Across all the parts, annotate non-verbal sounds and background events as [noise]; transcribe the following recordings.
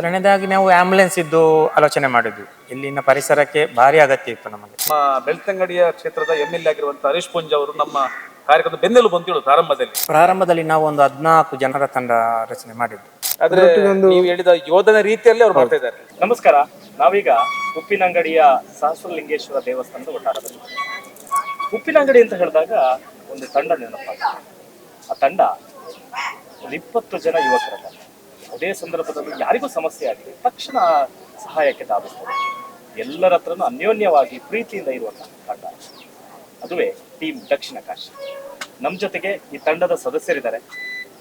ಮೊದಲನೇದಾಗಿ ನಾವು ಆಂಬುಲೆನ್ಸ್ ಇದ್ದು ಆಲೋಚನೆ ಮಾಡಿದ್ವಿ. ಇಲ್ಲಿನ ಪರಿಸರಕ್ಕೆ ಭಾರಿ ಅಗತ್ಯ ಇತ್ತು ನಮಗೆ. ನಮ್ಮ ಬೆಳ್ತಂಗಡಿಯ ಕ್ಷೇತ್ರದ ಎಂ ಎಲ್ ಎ ಆಗಿರುವಂತಹ ಹರೀಶ್ ಪುಂಜ್ ಅವರು ನಮ್ಮ ಕಾರ್ಯಕ್ರಮದ ಬೆನ್ನೆಲುಬು ಅಂತ ಹೇಳುದು ಪ್ರಾರಂಭದಲ್ಲಿ. ಪ್ರಾರಂಭದಲ್ಲಿ ನಾವು ಒಂದು ಹದಿನಾಲ್ಕು ಜನರ ತಂಡ ರಚನೆ ಮಾಡಿದ್ವಿ. ಆದ್ರೆ ನೀವು ಹೇಳಿದ ಯೋಧನ ರೀತಿಯಲ್ಲಿ ಅವ್ರು ಮಾಡ್ತಾ ಇದ್ದಾರೆ. ನಮಸ್ಕಾರ. ನಾವೀಗ ಉಪ್ಪಿನಂಗಡಿಯ ಸಹಸ್ರಲಿಂಗೇಶ್ವರ ದೇವಸ್ಥಾನದ ಒಟ್ಟಾರದಲ್ಲಿ ಉಪ್ಪಿನಂಗಡಿ ಅಂತ ಹೇಳಿದಾಗ ಒಂದು ತಂಡ ನೆನಪಾಗ್ತದೆ. ಆ ತಂಡ ಒಂದು ಇಪ್ಪತ್ತು ಜನ ಯುವಕರ ತಂಡ ಅದೇ ಸಂದರ್ಭದಲ್ಲಿ ಯಾರಿಗೂ ಸಮಸ್ಯೆ ಆಗಿದೆ ತಕ್ಷಣ ಸಹಾಯಕ್ಕೆ ಧಾವಿಸ್ತದೆ ಎಲ್ಲರ ಹತ್ರನೂ ಅನ್ಯೋನ್ಯವಾಗಿ ಪ್ರೀತಿಯಿಂದ ಇರುವಂತಹ ತಂಡ. ಅದುವೇ ಟೀಮ್ ದಕ್ಷಿಣ ಕಾಶಿ. ನಮ್ಮ ಜೊತೆಗೆ ಈ ತಂಡದ ಸದಸ್ಯರಿದ್ದಾರೆ.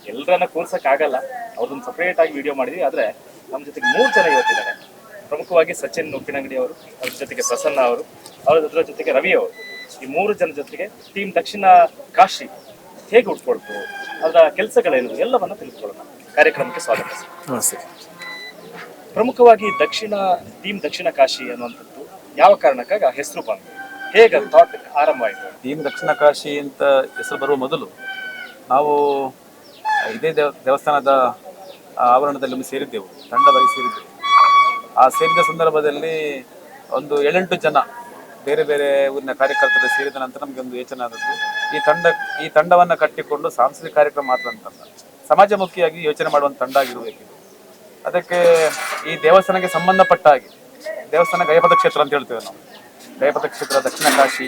ಎಲ್ಲರನ್ನ ಕೂರ್ಸಕ್ಕಾಗಲ್ಲ. ಅವ್ರನ್ನ ಸಪ್ರೇಟ್ ಆಗಿ ವಿಡಿಯೋ ಮಾಡಿದ್ವಿ. ಆದ್ರೆ ನಮ್ಮ ಜೊತೆಗೆ ಮೂರು ಜನ ಇವತ್ತಿದ್ದಾರೆ ಪ್ರಮುಖವಾಗಿ ಸಚಿನ್ ಉಪ್ಪಿನಂಗಡಿ ಅವರು, ಅವ್ರ ಜೊತೆಗೆ ಪ್ರಸನ್ನ ಅವರು, ಅವ್ರ ಜೊತೆಗೆ ರವಿ ಅವರು. ಈ ಮೂರು ಜನ ಜೊತೆಗೆ ಟೀಮ್ ದಕ್ಷಿಣ ಕಾಶಿ ಹೇಗೆ ಉಟ್ಕೊಳ್ತು, ಅದರ ಕೆಲಸಗಳೇನು, ಎಲ್ಲವನ್ನ ತಿಳಿದುಕೊಳ್ಳೋಣ. ಕಾರ್ಯಕ್ರಮಕ್ಕೆ ಸ್ವಾಗತ. ಸರ್. ಪ್ರಮುಖವಾಗಿ ದಕ್ಷಿಣ ಟೀಮ್ ದಕ್ಷಿಣ ಕಾಶಿ ಅನ್ನುವಂಥದ್ದು ಯಾವ ಕಾರಣಕ್ಕಾಗ ಹೆಸರು ಬಂತು? ಹೇಗೆ ಥಾಟ್ ಆರಂಭ ಆಯಿತು ಟೀಮ್ ದಕ್ಷಿಣ ಕಾಶಿ ಅಂತ ಹೆಸರು ಬರುವ ಮೊದಲು ನಾವು ಇದೇ ದೇವ ದೇವಸ್ಥಾನದ ಆವರಣದಲ್ಲಿ ಒಮ್ಮೆ ಸೇರಿದ್ದೆವು ತಂಡವಾಗಿ ಸೇರಿದ್ದೆವು. ಆ ಸೇರಿದ ಸಂದರ್ಭದಲ್ಲಿ ಒಂದು ಏಳೆಂಟು ಜನ ಬೇರೆ ಬೇರೆ ಊರಿನ ಕಾರ್ಯಕರ್ತರು ಸೇರಿದ ನಂತರ ನಮಗೆ ಒಂದು ಯೋಚನೆ ಆದದ್ದು ಈ ತಂಡ ಈ ತಂಡವನ್ನು ಕಟ್ಟಿಕೊಂಡು ಸಾಂಸ್ಕೃತಿಕ ಕಾರ್ಯಕ್ರಮ ಮಾತ್ರ ಅಂತಲ್ಲ ಸಮಾಜಮುಖಿಯಾಗಿ ಯೋಚನೆ ಮಾಡುವಂಥ ತಂಡ ಆಗಿರಬೇಕಿದೆ ಅದಕ್ಕೆ ಈ ದೇವಸ್ಥಾನಕ್ಕೆ ಸಂಬಂಧಪಟ್ಟ ಹಾಗೆ ದೇವಸ್ಥಾನ ಗಯಪದ ಕ್ಷೇತ್ರ ಅಂತ ಹೇಳ್ತೇವೆ ನಾವು. ಗಯಪದ ಕ್ಷೇತ್ರ, ದಕ್ಷಿಣ ಕಾಶಿ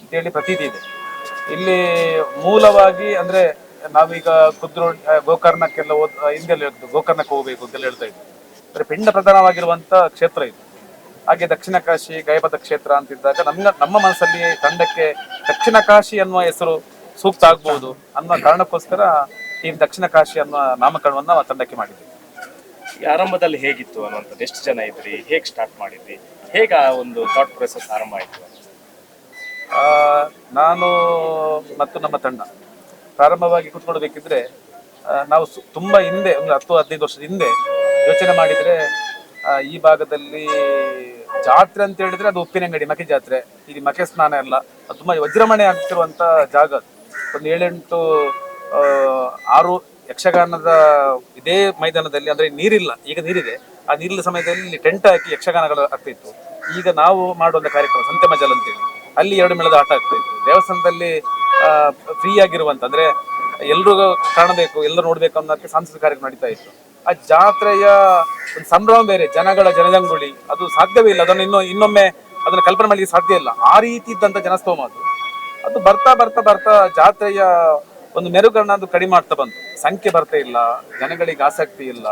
ಅಂತೇಳಿ ಪ್ರತೀತಿ ಇದೆ. ಇಲ್ಲಿ ಮೂಲವಾಗಿ ಅಂದ್ರೆ ನಾವೀಗ ಕುದ್ರೋ ಗೋಕರ್ಣಕ್ಕೆಲ್ಲ ಓದ್ ಹಿಂದೆಲ್ಲ ಗೋಕರ್ಣಕ್ಕೆ ಹೋಗಬೇಕು ಅಂತೆಲ್ಲ ಹೇಳ್ತಾ ಇದ್ವಿ. ಅಂದ್ರೆ ಪಿಂಡ ಪ್ರಧಾನವಾಗಿರುವಂತ ಕ್ಷೇತ್ರ ಇದು. ಹಾಗೆ ದಕ್ಷಿಣ ಕಾಶಿ ಗಯಪದ ಕ್ಷೇತ್ರ ಅಂತಿದ್ದಾಗ ನಮ್ಮ ನಮ್ಮ ಮನಸ್ಸಲ್ಲಿ ತಂಡಕ್ಕೆ ದಕ್ಷಿಣ ಕಾಶಿ ಅನ್ನುವ ಹೆಸರು ಸೂಕ್ತ ಆಗ್ಬಹುದು ಅನ್ನುವ ಕಾರಣಕ್ಕೋಸ್ಕರ ಟೀಮ್ ದಕ್ಷಿಣ ಕಾಶಿ ಅನ್ನೋ ನಾಮಕರಣವನ್ನ ತಂಡಕ್ಕೆ ಮಾಡಿದ್ವಿ. ಈ ಆರಂಭದಲ್ಲಿ ಹೇಗಿತ್ತು ಅನ್ನುವಂಥದ್ದು ಎಷ್ಟು ಜನ ಇದ್ರಿ ಹೇಗೆ ಸ್ಟಾರ್ಟ್ ಮಾಡಿದ್ರಿ ಹೇಗೆ ಆ ಒಂದು ಥಾಟ್ ಪ್ರೊಸೆಸ್ ಆರಂಭ ಆಯಿತು? ಆ, ನಾನು ಮತ್ತು ನಮ್ಮ ತಂಡ ಪ್ರಾರಂಭವಾಗಿ ಕುತ್ಕೊಳ್ಬೇಕಿದ್ರೆ ಆ, ನಾವು ಸು- ತುಂಬಾ ಹಿಂದೆ ಒಂದು ಹತ್ತು ಹದಿನೈದು ವರ್ಷದ ಹಿಂದೆ ಯೋಚನೆ ಮಾಡಿದ್ರೆ ಆ, ಈ ಭಾಗದಲ್ಲಿ ಜಾತ್ರೆ ಅಂತ ಹೇಳಿದ್ರೆ ಅದು ಉಪ್ಪಿನಂಗಡಿ ಮಕೆ ಜಾತ್ರೆ. ಇಲ್ಲಿ ಮಕೆ ಸ್ನಾನ ಎಲ್ಲ ಅದು ತುಂಬಾ ವಜ್ರಮಣೆ ಆಗ್ತಿರುವಂಥ ಜಾಗ ಅದು. ಒಂದು ಏಳೆಂಟು ಆರು ಯಕ್ಷಗಾನದ ಇದೇ ಮೈದಾನದಲ್ಲಿ, ಅಂದ್ರೆ ನೀರಿಲ್ಲ, ಈಗ ನೀರಿದೆ. ಆ ನೀರಿನ ಸಮಯದಲ್ಲಿ ಟೆಂಟ್ ಹಾಕಿ ಯಕ್ಷಗಾನಗಳು ಆಗ್ತಿತ್ತು ಈಗ ನಾವು ಮಾಡುವಂತ ಕಾರ್ಯಕ್ರಮ ಸಂತೆ ಮಜಲ್ ಅಂತೇಳಿ. ಅಲ್ಲಿ ಎರಡು ಮೇಳದ ಆಟ ಆಗ್ತಾ ಇತ್ತು. ದೇವಸ್ಥಾನದಲ್ಲಿ ಫ್ರೀ ಆಗಿರುವಂತ, ಅಂದ್ರೆ ಎಲ್ರಿಗೂ ಕಾಣಬೇಕು ಎಲ್ಲರೂ ನೋಡ್ಬೇಕು ಅನ್ನೋದಕ್ಕೆ ಸಾಂಸ್ಕೃತಿಕ ಕಾರ್ಯಕ್ರಮ ನಡೀತಾ ಇತ್ತು. ಆ ಜಾತ್ರೆಯ ಒಂದು ಸಂಭ್ರಮ ಬೇರೆ, ಜನಗಳ ಜನಜಂಗುಳಿ, ಅದು ಸಾಧ್ಯವೇ ಇಲ್ಲ. ಅದನ್ನು ಇನ್ನು, ಇನ್ನೊಮ್ಮೆ ಅದನ್ನ ಕಲ್ಪನೆ ಮಾಡಲಿಕ್ಕೆ ಸಾಧ್ಯ ಇಲ್ಲ. ಆ ರೀತಿ ಇದ್ದಂತ ಜನಸ್ತೋಮ ಅದು. ಅದು ಬರ್ತಾ ಬರ್ತಾ ಬರ್ತಾ ಜಾತ್ರೆಯ ಒಂದು ಮೆರುಗನ್ನ ಅದು ಕಡಿಮೆ ಮಾಡ್ತಾ ಬಂತು. ಸಂಖ್ಯೆ ಬರ್ತಾ ಇಲ್ಲ, ಜನಗಳಿಗೆ ಆಸಕ್ತಿ ಇಲ್ಲ,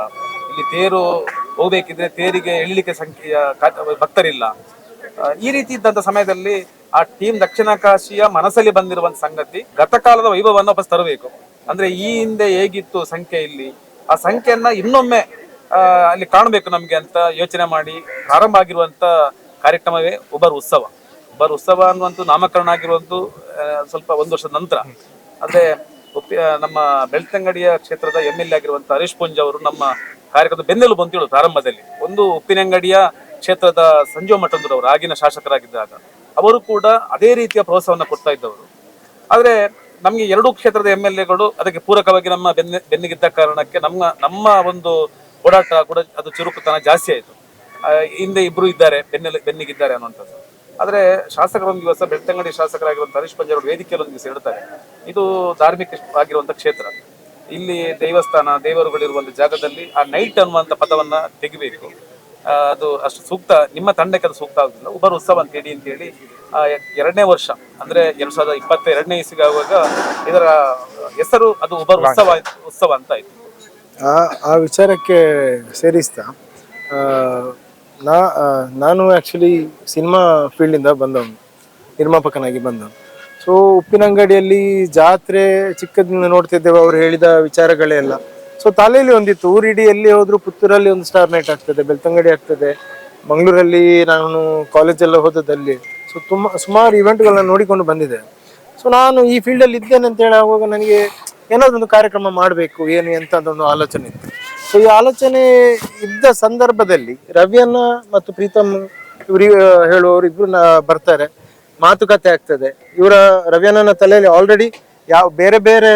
ಇಲ್ಲಿ ತೇರು ಹೋಗ್ಬೇಕಿದ್ರೆ ತೇರಿಗೆ ಎಳಿಲಿಕ್ಕೆ ಸಂಖ್ಯೆಯ ಭಕ್ತರಿಲ್ಲ. ಈ ರೀತಿ ಇದ್ದಂತ ಸಮಯದಲ್ಲಿ ಆ ಟೀಮ್ ದಕ್ಷಿಣ ಕಾಶಿಯ ಮನಸ್ಸಲ್ಲಿ ಬಂದಿರುವಂತ ಸಂಗತಿ ಗತಕಾಲದ ವೈಭವವನ್ನು ವಾಪಸ್ ತರಬೇಕು. ಅಂದ್ರೆ ಈ ಹಿಂದೆ ಹೇಗಿತ್ತು ಸಂಖ್ಯೆ ಇಲ್ಲಿ, ಆ ಸಂಖ್ಯೆಯನ್ನ ಇನ್ನೊಮ್ಮೆ ಅಲ್ಲಿ ಕಾಣಬೇಕು ನಮ್ಗೆ ಅಂತ ಯೋಚನೆ ಮಾಡಿ ಪ್ರಾರಂಭ ಆಗಿರುವಂತ ಕಾರ್ಯಕ್ರಮವೇ ಒಬ್ಬರು ಉತ್ಸವ. ಒಬ್ಬರು ಉತ್ಸವ ಅನ್ನುವಂತ ನಾಮಕರಣ ಆಗಿರುವಂತ ಸ್ವಲ್ಪ ಒಂದು ವರ್ಷದ ನಂತರ. ಅಂದ್ರೆ ನಮ್ಮ ಬೆಳ್ತಂಗಡಿಯ ಕ್ಷೇತ್ರದ ಎಂ ಎಲ್ ಎ ಆಗಿರುವಂತ ಹರೀಶ್ ಪುಂಜ್ ಅವರು ನಮ್ಮ ಕಾರ್ಯಕ್ರಮದ ಬೆನ್ನೆಲು ಹೇಳುದು ಪ್ರಾರಂಭದಲ್ಲಿ ಒಂದು ಉಪ್ಪಿನಂಗಡಿಯ ಕ್ಷೇತ್ರದ ಸಂಜೀವ ಮಠಂದ್ರವರು ಆಗಿನ ಶಾಸಕರಾಗಿದ್ದಾಗ, ಅವರು ಕೂಡ ಅದೇ ರೀತಿಯ ಪ್ರೋತ್ಸಾಹವನ್ನು ಕೊಡ್ತಾ ಇದ್ದವರು. ಆದ್ರೆ, ನಮ್ಗೆ ಎರಡೂ ಕ್ಷೇತ್ರದ ಎಂ ಎಲ್ ಎಗಳು ಅದಕ್ಕೆ ಪೂರಕವಾಗಿ ನಮ್ಮ ಬೆನ್ನ, ಬೆನ್ನಿಗಿದ್ದ ಕಾರಣಕ್ಕೆ ನಮ್ಮ ನಮ್ಮ ಒಂದು ಓಡಾಟ ಕೂಡ ಅದು ಚುರುಕುತನ ಜಾಸ್ತಿ ಆಯಿತು. ಹಿಂದೆ ಇಬ್ರು ಇದ್ದಾರೆ, ಬೆನ್ನೆಲೆ, ಬೆನ್ನಿಗಿದ್ದಾರೆ ಅನ್ನುವಂಥದ್ದು. ಆದ್ರೆ ಶಾಸಕರೊಂದು ದಿವಸ ಬೆಳ್ತಂಗಡಿ ಶಾಸಕರಾಗಿರುವಂಥ ಹರೀಶ್ ಪಂಜಾರ್ ವೇದಿಕೆಯಲ್ಲಿ ಒಂದು ದಿವಸ ಹೇಳ್ತಾರೆ ಇದು ಧಾರ್ಮಿಕ ಆಗಿರುವಂಥ ಕ್ಷೇತ್ರ. ಇಲ್ಲಿ ದೇವಸ್ಥಾನ ದೇವರುಗಳಿರುವಂಥ ಜಾಗದಲ್ಲಿ ಆ ನೈಟ್ ಅನ್ನುವಂತ ಪದವನ್ನ ತೆಗಿಬೇಕು. ಅದು ಅಷ್ಟು ಸೂಕ್ತ ನಿಮ್ಮ ತಂಡಕ್ಕೆ ಅದು ಸೂಕ್ತ ಆಗುದಿಲ್ಲ. ಉಬರ್ ಉತ್ಸವ ಅಂತ ಹೇಳಿ ಅಂತ ಹೇಳಿ ಆ, ಎರಡನೇ ವರ್ಷ ಅಂದ್ರೆ ಎರಡ್ ಸಾವಿರದ ಇಪ್ಪತ್ತ ಎರಡನೇ ಇಸಿಗೆ ಆಗುವಾಗ ಇದರ ಹೆಸರು ಅದು ಉಬರ್ ಉತ್ಸವ ಉತ್ಸವ ಅಂತ ಆಯ್ತು. ಆ ಆ ವಿಚಾರಕ್ಕೆ ಸೇರಿಸ್ತಾ ಆ, ನಾ ನಾನು ಆ್ಯಕ್ಚುಲಿ ಸಿನಿಮಾ ಫೀಲ್ಡಿಂದ ಬಂದವನು, ನಿರ್ಮಾಪಕನಾಗಿ ಬಂದವನು. ಸೊ ಉಪ್ಪಿನಂಗಡಿಯಲ್ಲಿ ಜಾತ್ರೆ ಚಿಕ್ಕದಿಂದ ನೋಡ್ತಿದ್ದೇವೆ, ಅವ್ರು ಹೇಳಿದ ವಿಚಾರಗಳೇ ಎಲ್ಲ ಸೊ ತಲೆಯಲ್ಲಿ ಒಂದಿತ್ತು, ಊರಿಡಿ ಎಲ್ಲಿ ಹೋದರೂ ಪುತ್ತೂರಲ್ಲಿ ಒಂದು ಸ್ಟಾರ್ ನೈಟ್ ಆಗ್ತದೆ, ಬೆಳ್ತಂಗಡಿ ಆಗ್ತದೆ. ಮಂಗಳೂರಲ್ಲಿ ನಾನು ಕಾಲೇಜೆಲ್ಲ ಹೋದದಲ್ಲಿ ಸೊ ತುಂಬ, ಸುಮಾರು ಇವೆಂಟ್ಗಳನ್ನ ನೋಡಿಕೊಂಡು ಬಂದಿದೆ ಸೊ ನಾನು ಈ ಫೀಲ್ಡಲ್ಲಿ ಇದ್ದೇನೆ ಅಂತ ಹೇಳಿ ಆಗುವಾಗ ನನಗೆ ಏನಾದ್ರು ಒಂದು ಕಾರ್ಯಕ್ರಮ ಮಾಡಬೇಕು, ಏನು ಅಂತ ಒಂದು ಆಲೋಚನೆ ಇತ್ತು? ಸೊ ಈ ಆಲೋಚನೆ ಇದ್ದ ಸಂದರ್ಭದಲ್ಲಿ ರವಿಯನ್ನ ಮತ್ತು ಪ್ರೀತಮ್ ಇವ್ರಿ ಹೇಳುವವರು ಇಬ್ರು ಬರ್ತಾರೆ. ಮಾತುಕತೆ ಆಗ್ತದೆ. ಇವರ ರವಿಯಣ್ಣನ ತಲೆಯಲ್ಲಿ ಆಲ್ರೆಡಿ ಯಾವ, ಬೇರೆ ಬೇರೆ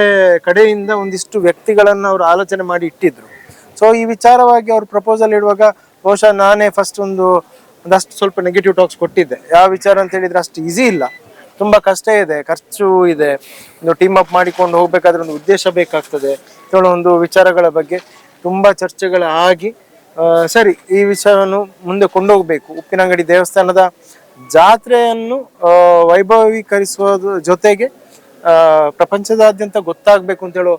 ಕಡೆಯಿಂದ ಒಂದಿಷ್ಟು ವ್ಯಕ್ತಿಗಳನ್ನು ಅವರು ಆಲೋಚನೆ ಮಾಡಿ ಇಟ್ಟಿದ್ರು. ಸೊ ಈ ವಿಚಾರವಾಗಿ ಅವ್ರು ಪ್ರಪೋಸಲ್ ಇಡುವಾಗ ಬಹುಶಃ ನಾನೇ ಫಸ್ಟ್ ಒಂದು ಒಂದಷ್ಟು ಸ್ವಲ್ಪ ನೆಗೆಟಿವ್ ಟಾಕ್ಸ್ ಕೊಟ್ಟಿದ್ದೆ. ಯಾವ ವಿಚಾರ ಅಂತ ಹೇಳಿದ್ರೆ ಅಷ್ಟು ಈಸಿ ಇಲ್ಲ. ತುಂಬಾ ಕಷ್ಟ ಇದೆ, ಖರ್ಚು ಇದೆ. ಒಂದು ಟೀಮ್ ಅಪ್ ಮಾಡಿಕೊಂಡು ಹೋಗ್ಬೇಕಾದ್ರೆ ಒಂದು ಉದ್ದೇಶ ಬೇಕಾಗ್ತದೆ. ಒಂದು ವಿಚಾರಗಳ ಬಗ್ಗೆ ತುಂಬಾ ಚರ್ಚೆಗಳು ಆಗಿ ಸರಿ, ಈ ವಿಷಯವನ್ನು ಮುಂದೆ ಕೊಂಡೋಗ್ಬೇಕು. ಉಪ್ಪಿನಂಗಡಿ ದೇವಸ್ಥಾನದ ಜಾತ್ರೆಯನ್ನು ವೈಭವೀಕರಿಸುವ ಜೊತೆಗೆ ಪ್ರಪಂಚದಾದ್ಯಂತ ಗೊತ್ತಾಗಬೇಕು ಅಂತ ಹೇಳೋ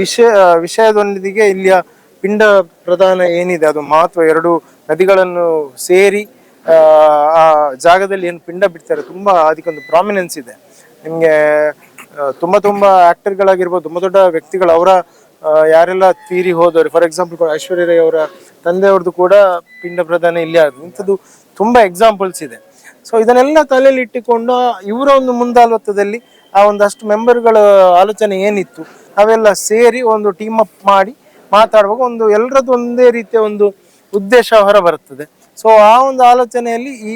ವಿಷಯ ವಿಷಯದೊಂದಿಗೆ ಇಲ್ಲಿಯ ಪಿಂಡ ಪ್ರಧಾನ ಏನಿದೆ, ಅದು ಮಹತ್ವ, ಎರಡು ನದಿಗಳನ್ನು ಸೇರಿ ಆ, ಜಾಗದಲ್ಲಿ ಏನು ಪಿಂಡ ಬಿಡ್ತಾರೆ ತುಂಬ ಅದಕ್ಕೊಂದು ಪ್ರಾಮಿನೆನ್ಸ್ ಇದೆ. ನಿಮಗೆ ತುಂಬ ತುಂಬ ಆ್ಯಕ್ಟರ್ಗಳಾಗಿರ್ಬೋದು ತುಂಬ ದೊಡ್ಡ ವ್ಯಕ್ತಿಗಳು ಅವರ ಯಾರೆಲ್ಲ ತೀರಿ ಹೋದವರು ಫಾರ್ ಎಕ್ಸಾಂಪಲ್ ಐಶ್ವರ್ಯ ರೈ ಅವರ ತಂದೆಯವ್ರದ್ದು ಕೂಡ ಪಿಂಡ ಪ್ರದಾನ ಇಲ್ಲಿ ಆದ್ರು. ಇಂಥದ್ದು ತುಂಬ ಎಕ್ಸಾಂಪಲ್ಸ್ ಇದೆ. ಸೊ ಇದನ್ನೆಲ್ಲ ತಲೆಯಲ್ಲಿ ಇಟ್ಟುಕೊಂಡು ಇವರ ಒಂದು ಮುಂದಾಲೋತ್ವದಲ್ಲಿ ಆ ಒಂದಷ್ಟು ಮೆಂಬರ್ಗಳ ಆಲೋಚನೆ ಏನಿತ್ತು ಅವೆಲ್ಲ ಸೇರಿ ಒಂದು ಟೀಮ್ ಅಪ್ ಮಾಡಿ ಮಾತಾಡುವಾಗ ಒಂದು ಎಲ್ಲರದ್ದು ಒಂದೇ ರೀತಿಯ ಒಂದು ಉದ್ದೇಶ ಹೊರ ಸೊ ಆ ಒಂದು ಆಲೋಚನೆಯಲ್ಲಿ ಈ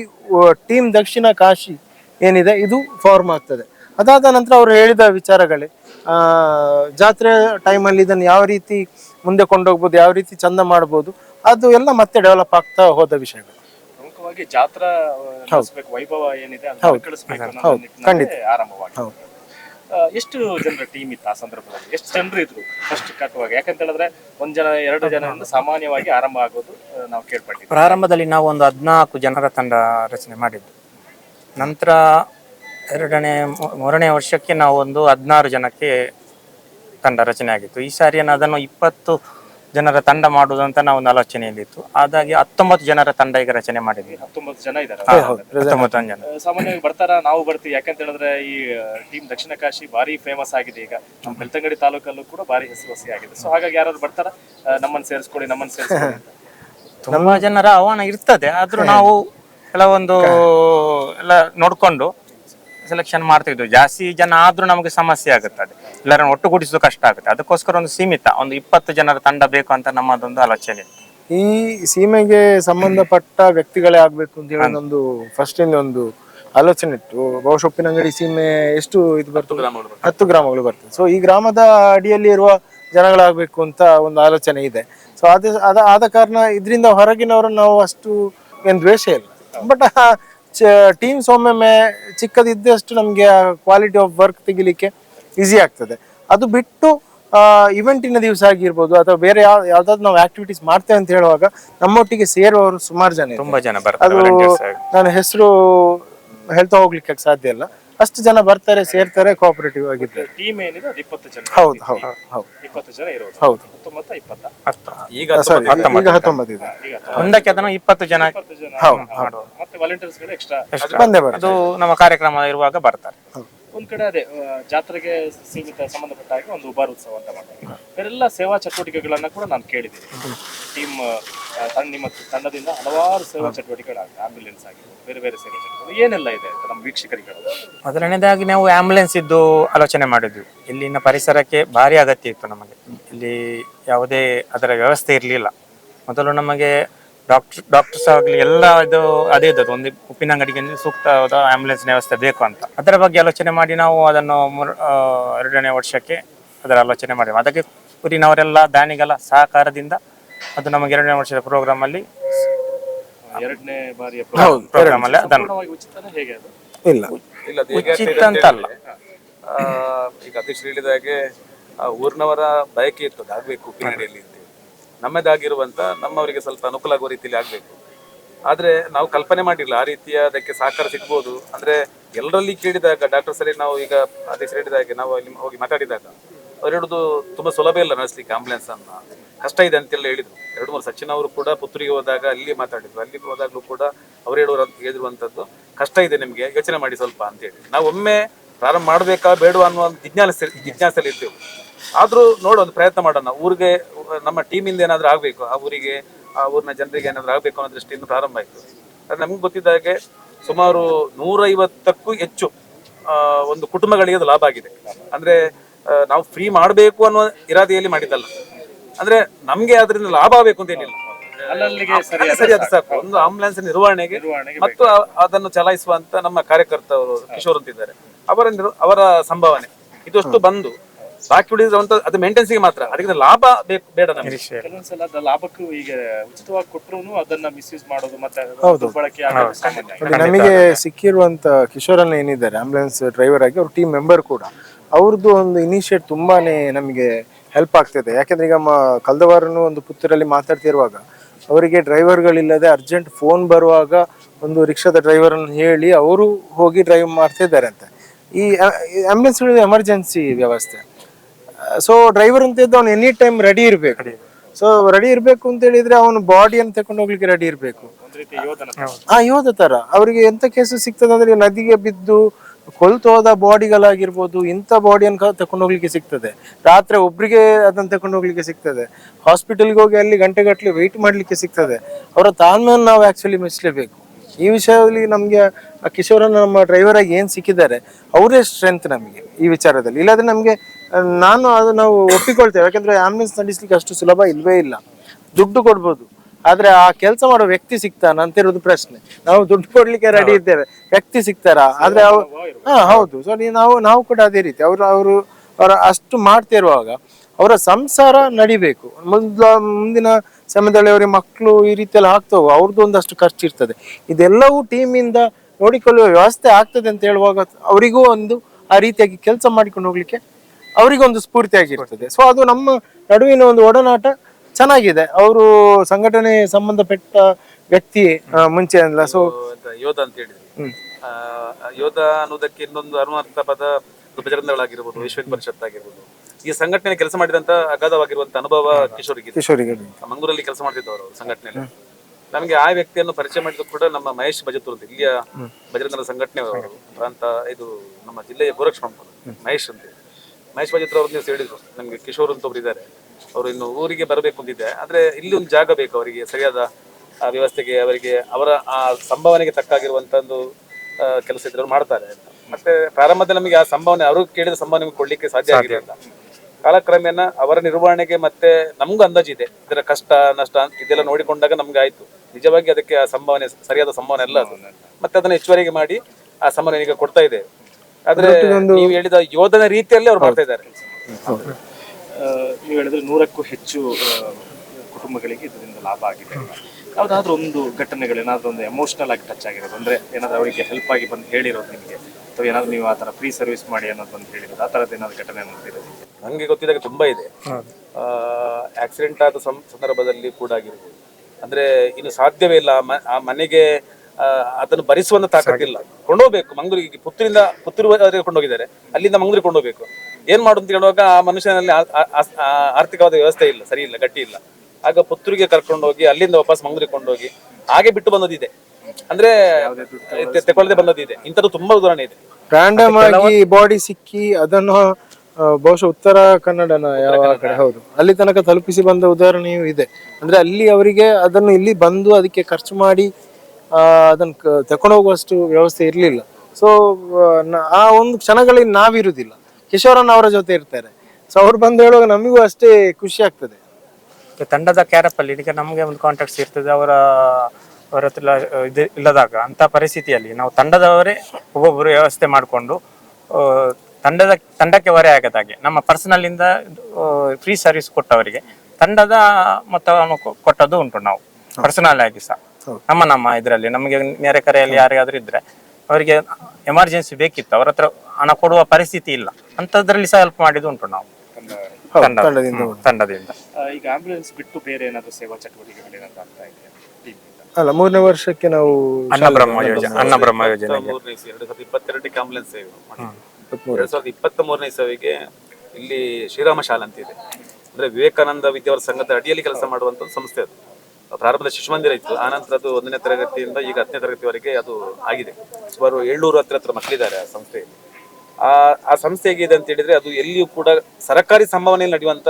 ಟೀಮ್ ದಕ್ಷಿಣ ಕಾಶಿ ಏನಿದೆ ಇದು ಫಾರ್ಮ್ ಆಗ್ತದೆ. ಅದಾದ ನಂತರ ಅವರು ಹೇಳಿದ ವಿಚಾರಗಳೇ ಆ, ಜಾತ್ರೆ ಟೈಮಲ್ಲಿ ಇದನ್ನು ಯಾವ ರೀತಿ ಮುಂದೆ ಕೊಂಡೋಗ್ಬೋದು ಯಾವ ರೀತಿ ಚಂದ ಮಾಡ್ಬೋದು ಅದು ಎಲ್ಲ ಮತ್ತೆ ಡೆವಲಪ್ ಆಗ್ತಾ ಹೋದ ವಿಷಯಗಳು. ಪ್ರಮುಖವಾಗಿ ಜಾತ್ರಾ ವೈಭವ ಏನಿದೆ ಅದನ್ನ ಖಂಡಿತ. ಆರಂಭವಾಗಿ ಹೌದು. ಎಷ್ಟು ಜನರ ಟೀಮ್ ಇತ್ತು ಆ ಸಂದರ್ಭದಲ್ಲಿ? ಎಷ್ಟು ಜನರು ಇದ್ರು ಫಸ್ಟ್ ಕಟ್ಟುವಾಗ ಯಾಕಂತ ಹೇಳಿದ್ರೆ ಒಂದ್ ಜನ ಎರಡು ಜನ ಸಾಮಾನ್ಯವಾಗಿ ಆರಂಭ ಆಗೋದು ನಾವು ಕೇಳ್ಪಟ್ಟಿದ್ವಿ ಪ್ರಾರಂಭದಲ್ಲಿ ನಾವು ಒಂದು ಹದಿನಾಲ್ಕು ಜನರ ತಂಡ ರಚನೆ ಮಾಡಿದ್ದು. ನಂತರ ಎರಡನೇ ಮೂರನೇ ವರ್ಷಕ್ಕೆ ನಾವು ಒಂದು ಹದಿನಾರು ಜನಕ್ಕೆ ತಂಡ ರಚನೆ ಆಗಿತ್ತು. ಈ ಸಾರಿ ಅದನ್ನು ಇಪ್ಪತ್ತು ಜನರ ತಂಡ ಮಾಡುವುದು ಅಂತ ನಾವು ಒಂದು ಆಲೋಚನೆಯಲ್ಲಿತ್ತು. ಅದಾಗಿ ಹತ್ತೊಂಬತ್ತು ಜನರ ತಂಡ ಈಗ ರಚನೆ ಮಾಡಿದ್ವಿ ಹತ್ತೊಂಬತ್ತು ಜನ ಇದ್ದಾರೆ ಜನ. ಸಾಮಾನ್ಯವಾಗಿ ಬರ್ತಾರ? ನಾವು ಬರ್ತೀವಿ. ಯಾಕಂತ ಹೇಳಿದ್ರೆ ಈ ಟೀಮ್ ದಕ್ಷಿಣ ಕಾಶಿ ಭಾರಿ ಫೇಮಸ್ ಆಗಿದೆ ಈಗ. ನಮ್ಮ ಬೆಳ್ತಂಗಡಿ ತಾಲೂಕಲ್ಲೂ ಕೂಡ ಭಾರಿ ಹೆಸರುವಾಸಿ ಆಗಿದೆ. ಸೊ ಹಾಗಾಗಿ ಯಾರಾದ್ರು ಬರ್ತಾರ? ನಮ್ಮನ್ನ ಸೇರಿಸ್ಕೊಳ್ಳಿ ನಮ್ಮನ್ನ ಸೇರಿಸ್ಕೊಳ್ಳಿ ಅಂತ. ತುಂಬಾ ಜನರ ಆಹ್ವಾನ ಇರ್ತದೆ. ಆದ್ರೂ ನಾವು ಕೆಲವೊಂದು ಎಲ್ಲ ನೋಡ್ಕೊಂಡು ಸೆಲೆಕ್ಷನ್ ಮಾಡ್ತಿದ್ವಿ ಜಾಸ್ತಿ ಜನ ಆದ್ರೂ ನಮಗೆ ಸಮಸ್ಯೆ ಆಗುತ್ತದೆ. ಎಲ್ಲರನ್ನು ಒಟ್ಟುಗೂಡಿಸೋದು ಕಷ್ಟ ಆಗುತ್ತೆ. ಅದಕ್ಕೋಸ್ಕರ ಒಂದು ಸೀಮಿತ ಒಂದು ಇಪ್ಪತ್ತು ಜನರ ತಂಡ ಬೇಕು ಅಂತ ನಮ್ಮದೊಂದು ಆಲೋಚನೆ. ಈ ಸೀಮೆಗೆ ಸಂಬಂಧಪಟ್ಟ ವ್ಯಕ್ತಿಗಳೇ ಆಗ್ಬೇಕು ಅಂತ ಹೇಳಿ ಒಂದು ಫಸ್ಟ್ ಇಂದ ಒಂದು ಆಲೋಚನೆ ಇತ್ತು. ಬಹುಶಃ ಉಪ್ಪಿನಂಗಡಿ ಸೀಮೆ ಎಷ್ಟು ಇದು ಬರ್ತದೆ? ಹತ್ತು ಗ್ರಾಮಗಳು ಬರ್ತದೆ. ಸೊ ಈ ಗ್ರಾಮದ ಅಡಿಯಲ್ಲಿ ಇರುವ ಜನಗಳಾಗಬೇಕು ಅಂತ ಒಂದು ಆಲೋಚನೆ ಇದೆ. ಸೊ ಅದ ಅದ ಆದ ಕಾರಣ ಇದರಿಂದ ಹೊರಗಿನವರು ನಾವು ಅಷ್ಟು ಏನು ದ್ವೇಷ ಇಲ್ಲ. ಬಟ್ ಟೀಮ್ಸ್ ಒಮ್ಮೊಮ್ಮೆ ಚಿಕ್ಕದಿದ್ದಷ್ಟು ನಮಗೆ ಕ್ವಾಲಿಟಿ ಆಫ್ ವರ್ಕ್ ತೆಗಿಲಿಕ್ಕೆ ಈಸಿ ಆಗ್ತದೆ. ಅದು ಬಿಟ್ಟು ಇವೆಂಟಿನ ದಿವಸ ಆಗಿರ್ಬೋದು ಅಥವಾ ಬೇರೆ ಯಾವ ಯಾವ್ದಾದ್ರು ನಾವು ಆಕ್ಟಿವಿಟೀಸ್ ಮಾಡ್ತೇವೆ ಅಂತ ಹೇಳುವಾಗ ನಮ್ಮೊಟ್ಟಿಗೆ ಸೇರುವವರು ಸುಮಾರು ಜನ ತುಂಬಾ ಜನ ಬರ್ತಾರೆ ಅದು. ನಾನು ಹೆಸರು ಹೇಳ್ತಾ ಹೋಗ್ಲಿಕ್ಕೆ ಸಾಧ್ಯ ಇಲ್ಲ. ಅಷ್ಟು ಜನ ಬರ್ತಾರೆ ಸೇರ್ತಾರೆ ಕೋಆಪರೇಟಿವ್ ಆಗಿದ್ದಾರೆ. ಟೀಮ್ ಏನಿದೆ ಅದು ಇಪ್ಪತ್ತು ಜನ. ಹೌದು ಹೌದು ಹೌದು ಇಪ್ಪತ್ತು ಜನ ಇರೋದು. ಹೌದು. ಹತ್ತೊಂಬತ್ತ ಇಪ್ಪತ್ತ. ಈಗ ಸಾರಿ ಈಗ ಹತ್ತೊಂಬತ್ತು ಇದೆ. ಒಂದಕ್ಕೆ ಅದನ್ನು ಇಪ್ಪತ್ತು ಜನ. ಇಪ್ಪತ್ತು ಜನ. ಹೌದು ಮತ್ತೆ ಎಕ್ಸ್ಟ್ರಾ ಬಂದೇ ಬರ್ತದೆ ಅದು ನಮ್ಮ ಕಾರ್ಯಕ್ರಮ ಇರುವಾಗ ಬರ್ತಾರೆ ಒಂದ್ ಕಡೆ ಅದೇ ಜಾತ್ರೆಗೆ ಸೀಮಿತ ಸಂಬಂಧಪಟ್ಟ ಹಾಗೆ ಒಂದು ಉಬಾರ್ ಉತ್ಸವ ಅಂತ ಮಾಡ್ತಾರೆ. ಬೇರೆಲ್ಲ ಸೇವಾ ಚಟುವಟಿಕೆಗಳನ್ನ ಕೂಡ ನಾನು ಕೇಳಿದ್ದೀನಿ. ಟೀಮ್ ತಂಡ ನಿಮ್ಮ ತಂಡದಿಂದ ಹಲವಾರು ಸೇವಾ ಚಟುವಟಿಕೆಗಳಾಗಿದೆ ಆಂಬ್ಯುಲೆನ್ಸ್ ಆಗಿರ್ಬೋದು ಬೇರೆ ಬೇರೆ ಸೇವಾ ಚಟುವಟಿಕೆ ಏನೆಲ್ಲ ಇದೆ ಅಂತ ನಮ್ಮ ವೀಕ್ಷಕರಿಗೆ ಮೊದಲನೇದಾಗಿ ನಾವು ಆಂಬ್ಯುಲೆನ್ಸ್ ಇದ್ದು ಆಲೋಚನೆ ಮಾಡಿದ್ವಿ. ಇಲ್ಲಿನ ಪರಿಸರಕ್ಕೆ ಭಾರಿ ಅಗತ್ಯ ಇತ್ತು ನಮಗೆ. ಇಲ್ಲಿ ಯಾವುದೇ ಅದರ ವ್ಯವಸ್ಥೆ ಇರಲಿಲ್ಲ. ಮೊದಲು ನಮಗೆ ಡಾಕ್ಟರ್ ಡಾಕ್ಟರ್ಸ್ ಆಗಲಿ ಎಲ್ಲ ಇದು ಅದೇ ಇದ್ದದ್ದು. ಒಂದು ಉಪ್ಪಿನಂಗಡಿಗೆ ಸೂಕ್ತವಾದ ಆಂಬುಲೆನ್ಸ್ ವ್ಯವಸ್ಥೆ ಬೇಕು ಅಂತ. ಅದರ ಬಗ್ಗೆ ಆಲೋಚನೆ ಮಾಡಿ ನಾವು ಅದನ್ನು ಮೂರ್- ಆ, ಎರಡನೇ ವರ್ಷಕ್ಕೆ ಅದರ ಆಲೋಚನೆ ಮಾಡಿದ್ವಿ. ಅದಕ್ಕೆ ಊರಿನವರೆಲ್ಲ ದಾನಿಗಳ ಸಹಕಾರದಿಂದ ಅದು ನಮಗೆ ಎರಡನೇ ವರ್ಷದ ಪ್ರೋಗ್ರಾಮ್ ಅಲ್ಲಿ ಎರಡನೇ ಬಾರಿಯ ಪ್ರೋಗ್ರಾಮ್ ಅಲ್ಲಿ ಅದನ್ನು ಸಂಪೂರ್ಣವಾಗಿ ಉಚಿತನೇ ಹೇಗೆ ಅದು? ಇಲ್ಲ. ಇಲ್ಲ ಅದು ಹೇಗೆ ಆಗ್ತಿದೆ ಉಚಿತ ಅಂತ ಅಲ್ಲ. ಆ, ಈಗ ಅಧ್ಯಕ್ಷರು ಹೇಳಿದ ಹಾಗೆ ಆ, ಊರಿನವರ ಬಯಕೆ ಇರ್ತದೆ ಆಗ್ಬೇಕು ಉಪ್ಪಿನಡಿಯಲ್ಲಿ ನಮ್ಮದಾಗಿರುವಂತ ನಮ್ಮವರಿಗೆ ಸ್ವಲ್ಪ ಅನುಕೂಲ ಆಗುವ ರೀತಿಯಲ್ಲಿ ಆಗ್ಬೇಕು. ಆದ್ರೆ ನಾವು ಕಲ್ಪನೆ ಮಾಡಿಲ್ಲ ಆ ರೀತಿಯ ಅದಕ್ಕೆ ಸಹಕಾರ ಸಿಗ್ಬೋದು. ಅಂದ್ರೆ ಎಲ್ಲರಲ್ಲಿ ಕೇಳಿದಾಗ ಡಾಕ್ಟರ್ ಸರಿ ನಾವು ಈಗ ಅಧ್ಯಕ್ಷರು ಹೇಳಿದ ಹಾಗೆ ನಾವು ಅಲ್ಲಿ ಹೋಗಿ ಮಾತಾಡಿದಾಗ ಅವ್ರು ಹೇಳುದು ತುಂಬಾ ಸುಲಭ ಇಲ್ಲ ನಡೆಸಲಿಕ್ಕೆ ಅನ್ನ. ಕಷ್ಟ ಇದೆ ಅಂತೆಲ್ಲ ಹೇಳಿದ್ರು. ಎರಡು ಮೂರು ಸಚಿನ್ ಅವರು ಕೂಡ ಪುತ್ತೂರಿಗೆ ಹೋದಾಗ ಅಲ್ಲಿ ಮಾತಾಡಿದ್ರು. ಅಲ್ಲಿ ಹೋದಾಗಲೂ ಕೂಡ ಅವ್ರು ಹೇಳುವ ಹೇಳಿರುವಂತದ್ದು ಕಷ್ಟ ಇದೆ ನಿಮ್ಗೆ, ಯೋಚನೆ ಮಾಡಿ ಸ್ವಲ್ಪ ಅಂತೇಳಿ ನಾವು ಒಮ್ಮೆ ಪ್ರಾರಂಭ ಮಾಡ್ಬೇಕಾ ಬೇಡವಾ ಒಂದು ಜಿಜ್ಞಾಸ ಜಿಜ್ಞಾಸಲ್ಲಿ ಇರ್ತೇವೆ. ಆದ್ರೂ ನೋಡು ಒಂದು ಪ್ರಯತ್ನ ಮಾಡೋಣ. ಊರಿಗೆ ನಮ್ಮ ಟೀಮಿಂದ ಏನಾದ್ರೂ ಆಗ್ಬೇಕು. ಆ ಊರಿಗೆ ಆ ಊರಿನ ಜನರಿಗೆ ಏನಾದ್ರೂ ಆಗ್ಬೇಕು ಅನ್ನೋ ದೃಷ್ಟಿಯಿಂದ ಪ್ರಾರಂಭ ಆಯ್ತು. ಅದು ನಮ್ಗೆ ಗೊತ್ತಿದ್ದ ಹಾಗೆ ಸುಮಾರು ನೂರೈವತ್ತಕ್ಕೂ ಹೆಚ್ಚು ಒಂದು ಕುಟುಂಬಗಳಿಗೆ ಅದು ಲಾಭ ಆಗಿದೆ. ಅಂದ್ರೆ ನಾವು ಫ್ರೀ ಮಾಡಬೇಕು ಅನ್ನೋ ಇರಾದೆಯಲ್ಲಿ ಮಾಡಿದ್ದಲ್ಲ. ಅಂದ್ರೆ ನಮ್ಗೆ ಅದರಿಂದ ಲಾಭ ಆಗಬೇಕು ಅಂತ ಏನಿಲ್ಲ. ಅಲ್ಲಲ್ಲಿಗೆ ಅಲ್ಲಿ ಸರಿ ಅದು ಸಾಕು. ಒಂದು ಆಂಬುಲೆನ್ಸ್ ನಿರ್ವಹಣೆಗೆ ಮತ್ತು ಅದನ್ನು ಚಲಾಯಿಸುವಂತ ನಮ್ಮ ಕಾರ್ಯಕರ್ತರು ಕಿಶೋರ್ ಅಂತಿದ್ದಾರೆ. ಅವರ ಅವರ ಸಂಭಾವನೆ. ಇದಷ್ಟು ಬಂದು ಉಳಿದ್ರೆ ಅಂತ ಅದು ಮೇಂಟೆನ್ಸ್ಗೆ ಮಾತ್ರ. ಅದಕ್ಕೆ ಲಾಭ ಬೇಕು ಬೇಡ ನಮಗೆ. ಕೆಲವೊಂದ್ಸಲ ಅದ ಲಾಭಕ್ಕೂ ಈಗ ಉಚಿತವಾಗಿ ಕೊಟ್ಟರು ಅದನ್ನ ಮಿಸ್ಯೂಸ್ ಮಾಡೋದು ಮತ್ತೆ ಹೌದು. ಬಳಕೆ ಆಗೋದು ಸಾಮಾನ್ಯ ನೋಡಿ ನಮಗೆ ಸಿಕ್ಕಿರುವಂತ ಕಿಶೋರನ್ನ ಏನಿದ್ದಾರೆ ಆಂಬುಲೆನ್ಸ್ ಡ್ರೈವರ್ ಆಗಿ ಅವ್ರ ಟೀಮ್ ಮೆಂಬರ್ ಕೂಡ ಅವ್ರದ್ದು ಒಂದು ಇನಿಷಿಯೇಟ್ ತುಂಬಾನೇ ನಮಗೆ ಹೆಲ್ಪ್ ಆಗ್ತಿದೆ. ಯಾಕಂದ್ರೆ ಈಗ ಮ ಕಳೆದ ವಾರನೂ ಒಂದು ಪುತ್ತೂರಲ್ಲಿ ಮಾತಾಡ್ತಿರುವಾಗ ಅವರಿಗೆ ಡ್ರೈವರ್ಗಳಿಲ್ಲದೆ ಅರ್ಜೆಂಟ್ ಫೋನ್ ಬರುವಾಗ ಒಂದು ರಿಕ್ಷಾದ ಡ್ರೈವರನ್ನು ಹೇಳಿ ಅವರು ಹೋಗಿ ಡ್ರೈವ್ ಮಾಡ್ತಾ ಇದ್ದಾರೆ ಅಂತ ಈ ಆಂಬುಲೆನ್ಸ್ ಎಮರ್ಜೆನ್ಸಿ ವ್ಯವಸ್ಥೆ. ಸೊ ಡ್ರೈವರ್ ಅಂತ ಇದ್ದು ಅವ್ನು ಎನಿ ಟೈಮ್ ರೆಡಿ ಇರಬೇಕು. ಸೊ ರೆಡಿ ಇರಬೇಕು ಅಂತ ಹೇಳಿದ್ರೆ ಅವನು ಬಾಡಿಯನ್ನು ತಕೊಂಡು ಹೋಗ್ಲಿಕ್ಕೆ ರೆಡಿ ಇರಬೇಕು. ಆ ಯೋಧ ತರ. ಅವರಿಗೆ ಎಂತ ಕೇಸು ಸಿಗ್ತದೆ ಅಂದ್ರೆ ನದಿಗೆ ಬಿದ್ದು ಕೊಳ್ತು ಹೋದ ಬಾಡಿಗಳಾಗಿರ್ಬೋದು ಇಂಥ ಬಾಡಿಯನ್ನು ತಕೊಂಡು ಹೋಗ್ಲಿಕ್ಕೆ ಸಿಗ್ತದೆ. ರಾತ್ರಿ ಒಬ್ರಿಗೆ ಅದನ್ನ ತಕೊಂಡು ಹೋಗ್ಲಿಕ್ಕೆ ಸಿಗ್ತದೆ. ಹಾಸ್ಪಿಟಲ್ಗೆ ಹೋಗಿ ಅಲ್ಲಿ ಗಂಟೆಗಟ್ಟಲೆ ವೆಯ್ಟ್ ಮಾಡ್ಲಿಕ್ಕೆ ಸಿಗ್ತದೆ. ಅವರ ತಾಳ್ಮೆಯನ್ನು ನಾವು ಆಕ್ಚುಲಿ ಮೆಚ್ಚಲೇಬೇಕು ಈ ವಿಷಯದಲ್ಲಿ ನಮಗೆ ಕಿಶೋರನ ನಮ್ಮ ಡ್ರೈವರ್ ಆಗಿ ಏನ್ ಸಿಕ್ಕಿದ್ದಾರೆ? ಅವರೇ ಸ್ಟ್ರೆಂತ್ ನಮಗೆ ಈ ವಿಚಾರದಲ್ಲಿ. ಇಲ್ಲಾದ್ರೆ ನಮಗೆ ನಾನು ಅದು ನಾವು ಒಪ್ಪಿಕೊಳ್ತೇವೆ. ಯಾಕಂದ್ರೆ ಆಂಬುಲೆನ್ಸ್ ನಡೆಸ್ಲಿಕ್ಕೆ ಅಷ್ಟು ಸುಲಭ ಇಲ್ವೇ ಇಲ್ಲ. ದುಡ್ಡು ಕೊಡ್ಬೋದು. ಆದ್ರೆ ಆ ಕೆಲಸ ಮಾಡೋ ವ್ಯಕ್ತಿ ಸಿಗ್ತಾನ ಅಂತ ಇರೋದು ಪ್ರಶ್ನೆ. ನಾವು ದುಡ್ಡು ಕೊಡ್ಲಿಕ್ಕೆ ರೆಡಿ ಇದ್ದೇವೆ. ವ್ಯಕ್ತಿ ಸಿಗ್ತಾರಾ? ಆದ್ರೆ ಅವ್ ಹಾ ಹೌದು. ಸೊ ನಾವು ನಾವು ಕೂಡ ಅದೇ ರೀತಿ. ಅವರು ಅವರು ಅವರ ಅಷ್ಟು ಮಾಡ್ತಿರುವಾಗ ಅವರ ಸಂಸಾರ ನಡಿಬೇಕು. ಮುಂದ ಮುಂದಿನ ಸಮಯದಲ್ಲಿ ಅವರಿಗೆ ಮಕ್ಕಳು ಈ ರೀತಿ ಎಲ್ಲ ಆಗ್ತವೆ. ಅವ್ರದ್ದು ಒಂದಷ್ಟು ಖರ್ಚು ಇರ್ತದೆ. ಇದೆಲ್ಲವೂ ಟೀಮಿಂದ ನೋಡಿಕೊಳ್ಳುವ ವ್ಯವಸ್ಥೆ ಆಗ್ತದೆ ಅಂತ ಹೇಳುವಾಗ ಅವರಿಗೂ ಒಂದು ಆ ರೀತಿಯಾಗಿ ಕೆಲಸ ಮಾಡಿಕೊಂಡು ಹೋಗ್ಲಿಕ್ಕೆ ಅವರಿಗೊಂದು ಸ್ಫೂರ್ತಿಯಾಗಿರ್ತದೆ. ಸೊ ಅದು ನಮ್ಮ ನಡುವಿನ ಒಂದು ಒಡನಾಟ ಚೆನ್ನಾಗಿದೆ. ಅವರು ಸಂಘಟನೆ ಸಂಬಂಧಪಟ್ಟ ವ್ಯಕ್ತಿ ಮುಂಚೆ ಅಲ್ಲ. ಸೊ ಯೋಧ ಅಂತ ಹೇಳಿದ್ರೆ. ಯೋಧ ಅನ್ನೋದಕ್ಕೆ ಇನ್ನೊಂದು ಅನುವರ್ತ ಪದ ಬಜರಂಗಗಳಾಗಿರ್ಬೋದು ವಿಶ್ವ ಪರಿಷತ್ ಆಗಿರ್ಬೋದು. ಈ ಸಂಘಟನೆ ಕೆಲಸ ಮಾಡಿದಂತ ಅಗಾಧವಾಗಿರುವಂತ ಅನುಭವ ಕಿಶೋರಿಗೆ. ಕಿಶೋರಿಗೆ ಮಂಗಳೂರಲ್ಲಿ ಕೆಲಸ ಮಾಡ್ತಿದ್ದವರು ಸಂಘಟನೆ ನಮಗೆ ಆ ವ್ಯಕ್ತಿಯನ್ನು ಪರಿಚಯ ಮಾಡಿದ್ರು ಕೂಡ ನಮ್ಮ ಮಹೇಶ್ ಬಜತೂರ್ ಇಲ್ಲಿಯ ಬಜರಂಗನ ಸಂಘಟನೆ ಅಂತ ಇದು ನಮ್ಮ ಜಿಲ್ಲೆಯ ಗೋರಕ್ಷ ಮಹೇಶ್ ಅಂತ ಮಹೇಶ್ ಬಾಜಿತ್ರ ಅವ್ರು ನೀವು ಹೇಳಿದ್ರು. ನಮಗೆ ಕಿಶೋರ್ ಅಂತ ಒಬ್ರು ಇದ್ದಾರೆ ಅವರು ಇನ್ನು ಊರಿಗೆ ಬರಬೇಕು ಅಂತಿದೆ ಆದ್ರೆ ಇಲ್ಲಿ ಒಂದು ಜಾಗ ಬೇಕು ಅವರಿಗೆ ಸರಿಯಾದ ಆ ವ್ಯವಸ್ಥೆಗೆ ಅವರಿಗೆ ಅವರ ಆ ಸಂಭಾವನೆಗೆ ತಕ್ಕಾಗಿರುವಂತ ಒಂದು ಕೆಲಸ ಇದ್ರೆ ಅವ್ರು ಮಾಡ್ತಾರೆ. ಮತ್ತೆ ಪ್ರಾರಂಭದಲ್ಲಿ ನಮಗೆ ಆ ಸಂಭಾವನೆ ಅವರು ಕೇಳಿದ ಸಂಭಾವನೆ ನಮಗೆ ಕೊಡ್ಲಿಕ್ಕೆ ಸಾಧ್ಯ ಅಂತ ಕಾಲಕ್ರಮೇಣ ಅವರ ನಿರ್ವಹಣೆಗೆ ಮತ್ತೆ ನಮಗೂ ಅಂದಾಜಿದೆ ಇದರ ಕಷ್ಟ ನಷ್ಟ ಇದೆಲ್ಲ ನೋಡಿಕೊಂಡಾಗ ನಮ್ಗೆ ಆಯ್ತು. ನಿಜವಾಗಿ ಅದಕ್ಕೆ ಆ ಸಂಭಾವನೆ ಸರಿಯಾದ ಸಂಭಾವನೆ ಅಲ್ಲ ಅದು. ಮತ್ತೆ ಅದನ್ನ ಹೆಚ್ಚುವರಿಗೆ ಮಾಡಿ ಆ ಸಂಭಾವನೆ ಈಗ ಕೊಡ್ತಾ ಇದೆ. ಆದ್ರೆ ನೀವು ಹೇಳಿದ ಯೋಧನ ರೀತಿಯಲ್ಲಿ ಅವ್ರು ಮಾಡ್ತಾ ಇದ್ದಾರೆ. ಆ, ನೀವು ಹೇಳಿದ್ರೆ ನೂರಕ್ಕೂ ಹೆಚ್ಚು ಆ, ಕುಟುಂಬಗಳಿಗೆ ಇದರಿಂದ ಲಾಭ ಆಗಿದೆ. ಯಾವ್ದಾದ್ರು ಒಂದು ಘಟನೆಗಳು ಏನಾದ್ರೂ ಒಂದು ಎಮೋಷನಲ್ ಆಗಿ ಟಚ್ ಆಗಿರೋದು. ಅಂದ್ರೆ ಏನಾದ್ರು ಅವರಿಗೆ ಹೆಲ್ಪ್ ಆಗಿ ಬಂದು ಹೇಳಿರೋದು ನಿಮಗೆ? ಅಥವಾ ಏನಾದ್ರು ನೀವು ಆ ತರ ಫ್ರೀ ಸರ್ವಿಸ್ ಮಾಡಿ ಅನ್ನೋದು ಬಂದು ಹೇಳಿರೋದು. ಆ ತರದ ಏನಾದ್ರು ಘಟನೆ ನೋಡಿರೋದು ನಂಗೆ ಗೊತ್ತಿದಾಗ ತುಂಬಾ ಇದೆ. ಆಕ್ಸಿಡೆಂಟ್ ಆದ ಸಂದರ್ಭದಲ್ಲಿ ಕೂಡ ಆಗಿರ್ಬೋದು. ಅಂದ್ರೆ ಇನ್ನು ಸಾಧ್ಯವೇ ಇಲ್ಲ. ಆ ಮ- ಆ ಮನೆಗೆ ಅದನ್ನು ಭರಿಸುವಂತ ತಾಕತ್ತಿಲ್ಲ. ಕೊಂಡೋಗ್ಬೇಕು. ಮಂಗಳೂರಿಗೆ ಪುತ್ತೂರಿಂದ ಪುತ್ತೂರುವರೆಗೆ ಕೊಂಡೋಗಿದ್ದಾರೆ. ಅಲ್ಲಿಂದ ಮಂಗಳೂರಿಗೆ ಕೊಂಡೋಗ್ಬೇಕು. ಏನ್ ಮಾಡು ಅಂತ ಹೇಳುವಾಗ ಆ ಮನುಷ್ಯನಲ್ಲಿ ಆರ್ಥಿಕವಾದ ವ್ಯವಸ್ಥೆ ಇಲ್ಲ. ಸರಿ ಇಲ್ಲ ಗಟ್ಟಿ ಇಲ್ಲ. ಆಗ ಪುತ್ತೂರಿಗೆ ಕರ್ಕೊಂಡೋಗಿ ಅಲ್ಲಿಂದ ವಾಪಸ್ ಮಂಗಳೂರಿಗೆ ಕೊಂಡೋಗಿ ಹಾಗೆ ಬಿಟ್ಟು ಬಂದದಿದೆ ಅಂದ್ರೆ ತೆ- ತೆಕೊಳ್ಳದೆ ಬಂದದಿದೆ ಇಂಥದ್ದು ತುಂಬಾ ಉದಾಹರಣೆ ಇದೆ. ರ್ಯಾಂಡಮ್ ಆಗಿ ಬಾಡಿ ಸಿಕ್ಕಿ ಅದನ್ನು ಬಹುಶಃ ಉತ್ತರ ಕನ್ನಡನ ಯಾವ ಕಡೆ ಹೌದು. ಅಲ್ಲಿ ತನಕ ತಲುಪಿಸಿ ಬಂದ ಉದಾಹರಣೆಯೂ ಇದೆ. ಅಂದ್ರೆ ಅಲ್ಲಿ ಅವರಿಗೆ ಅದನ್ನು ಇಲ್ಲಿ ಬಂದು ಅದಕ್ಕೆ ಖರ್ಚು ಮಾಡಿ ಅದನ್ನು ಹೋಗುವಷ್ಟು ವ್ಯವಸ್ಥೆ ಇರಲಿಲ್ಲ. ಸೊ ಆ ಒಂದು ಕ್ಷಣಗಳಲ್ಲಿ ನಾವಿರುವುದಿಲ್ಲ ಕಿಶೋರನ್ ಅವರ ಜೊತೆ ಇರ್ತಾರೆ. ಸೊ ಅವ್ರು ಬಂದು ಹೇಳುವಾಗ ನಮಗೂ ಅಷ್ಟೇ ಖುಷಿ ಆಗ್ತದೆ. ತಂಡದ ಕ್ಯಾರಪ್ ಅಲ್ಲಿ ಈಗ ನಮಗೆ ಒಂದು ಕಾಂಟ್ಯಾಕ್ಟ್ಸ್ ಇರ್ತದೆ ಅವರ ಅವರ ಹತ್ರ ಇದು ಇಲ್ಲದಾಗ ಅಂತ ಪರಿಸ್ಥಿತಿಯಲ್ಲಿ ನಾವು ತಂಡದವರೇ ಒಬ್ಬೊಬ್ಬರು ವ್ಯವಸ್ಥೆ ಮಾಡಿಕೊಂಡು ತಂಡದ ತಂಡಕ್ಕೆ ಹೊರೆ ಆಗದಾಗೆ ನಮ್ಮ ಪರ್ಸನಲ್ ಇಂದ ಫ್ರೀ ಸರ್ವಿಸ್ ಕೊಟ್ಟವರಿಗೆ ತಂಡದ ಮೊತ್ತವನ್ನು ಕೊಟ್ಟದ್ದು ಉಂಟು ನಾವು ಪರ್ಸನಲ್ ಆಗಿ ಸಹ. ನಮ್ಮ ನಮ್ಮ ಇದರಲ್ಲಿ ನಮಗೆ ಕರೆಯಲ್ಲಿ ಯಾರಿಗಾದ್ರೂ ಇದ್ರೆ ಅವರಿಗೆ ಎಮರ್ಜೆನ್ಸಿ ಬೇಕಿತ್ತು ಅವ್ರ ಹತ್ರ ಹಣ ಕೊಡುವ ಪರಿಸ್ಥಿತಿ ಇಲ್ಲ. ಅಂತದ್ರಲ್ಲಿ ಸಹ ಹೆಲ್ಪ್ ಮಾಡಿದ್ದು ಉಂಟು ನಾವು. ತಂಡ ತಂಡದಿಂದ ಆ, ಈಗ ಆಂಬ್ಯುಲೆನ್ಸ್ ಬಿಟ್ಟು ಬೇರೆ ಏನಾದರೂ ಸೇವಾ ಚಟುವಟಿಕೆಗಳು ಏನಾದ್ರು ಆಗ್ತಾ ಇದೆ ಅಲ್ಲ ಮೂರನೇ ವರ್ಷಕ್ಕೆ ನಾವು ಅನ್ನಬ್ರಹ್ಮ ಯೋಜನೆ ಅನ್ನಬ್ರಹ್ಮ ಯೋಜನೆಗೆ. ಮೂರನೇ ಎರಡು ಸಾವಿರದ ಇಪ್ಪತ್ತೆರಡಕ್ಕೆ ಆಂಬುಲೆನ್ಸ್ ಸೇವೆ ಮಾಡಿದ್ವಿ. ಎರಡ್ ಸಾವಿರದ ಇಪ್ಪತ್ತ ಮೂರನೇ ಇಸವಿಗೆ ಇಲ್ಲಿ ಶ್ರೀರಾಮ ಶಾಲೆ ಅಂತ ಇದೆ ಅಂದ್ರೆ ವಿವೇಕಾನಂದ ವಿದ್ಯಾವರ ಸಂಘದ ಅಡಿಯಲ್ಲಿ ಕೆಲಸ ಮಾಡುವಂತ ಒಂದು ಸಂಸ್ಥೆ ಅದು. ಪ್ರಾರಂಭದ ಶಿಶು ಮಂದಿರ ಇತ್ತು. ಆನಂತರ ಅದು ಒಂದನೇ ತರಗತಿಯಿಂದ ಈಗ ಹತ್ತನೇ ತರಗತಿವರೆಗೆ ಅದು ಆಗಿದೆ. ಸುಮಾರು ಏಳ್ನೂರು ಹತ್ತಿರ ಹತ್ರ ಮಕ್ಕಳಿದ್ದಾರೆ ಆ ಸಂಸ್ಥೆಯಲ್ಲಿ. ಆ ಆ ಸಂಸ್ಥೆ ಹೇಗಿದೆ ಅಂತ ಹೇಳಿದ್ರೆ ಅದು ಎಲ್ಲಿಯೂ ಕೂಡ ಸರ್ಕಾರಿ ಸಂಭಾವನೆಯಲ್ಲಿ ನಡೆಯುವಂತ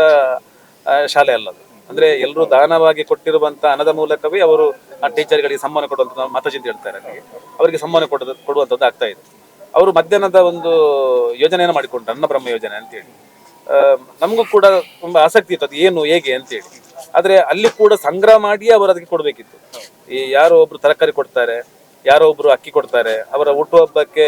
ಶಾಲೆ ಅಲ್ಲ ಅದು. ಅಂದ್ರೆ ಎಲ್ಲರೂ ದಾನವಾಗಿ ಕೊಟ್ಟಿರುವಂತ ಹಣದ ಮೂಲಕವೇ ಅವರು ಆ ಟೀಚರ್ಗಳಿಗೆ ಸಮ್ಮಾನ ಕೊಡುವಂತ ಮತಚಿಂತ ಹೇಳ್ತಾರೆ ಅಲ್ಲಿ. ಅವರಿಗೆ ಸಮ್ಮಾನ ಕೊಡೋದು ಕೊಡುವಂತದ್ದು ಆಗ್ತಾ ಇದೆ ಅವರು ಮಧ್ಯಾಹ್ನದ ಒಂದು ಯೋಜನೆಯನ್ನು ಮಾಡಿಕೊಂಡ್ರು ಅನ್ನಬ್ರಹ್ಮ ಯೋಜನೆ ಅಂತೇಳಿ ಆ, ನಮಗೂ ಕೂಡ ತುಂಬಾ ಆಸಕ್ತಿ ಇತ್ತು. ಅದು ಏನು, ಹೇಗೆ ಅಂತೇಳಿ. ಆದ್ರೆ ಅಲ್ಲಿ ಕೂಡ ಸಂಗ್ರಹ ಮಾಡಿ ಅವರು ಅದಕ್ಕೆ ಕೊಡ್ಬೇಕಿತ್ತು. ಈ ಯಾರೋ ಒಬ್ರು ತರಕಾರಿ ಕೊಡ್ತಾರೆ, ಯಾರೋ ಒಬ್ರು ಅಕ್ಕಿ ಕೊಡ್ತಾರೆ, ಅವರ ಹುಟ್ಟುಹಬ್ಬಕ್ಕೆ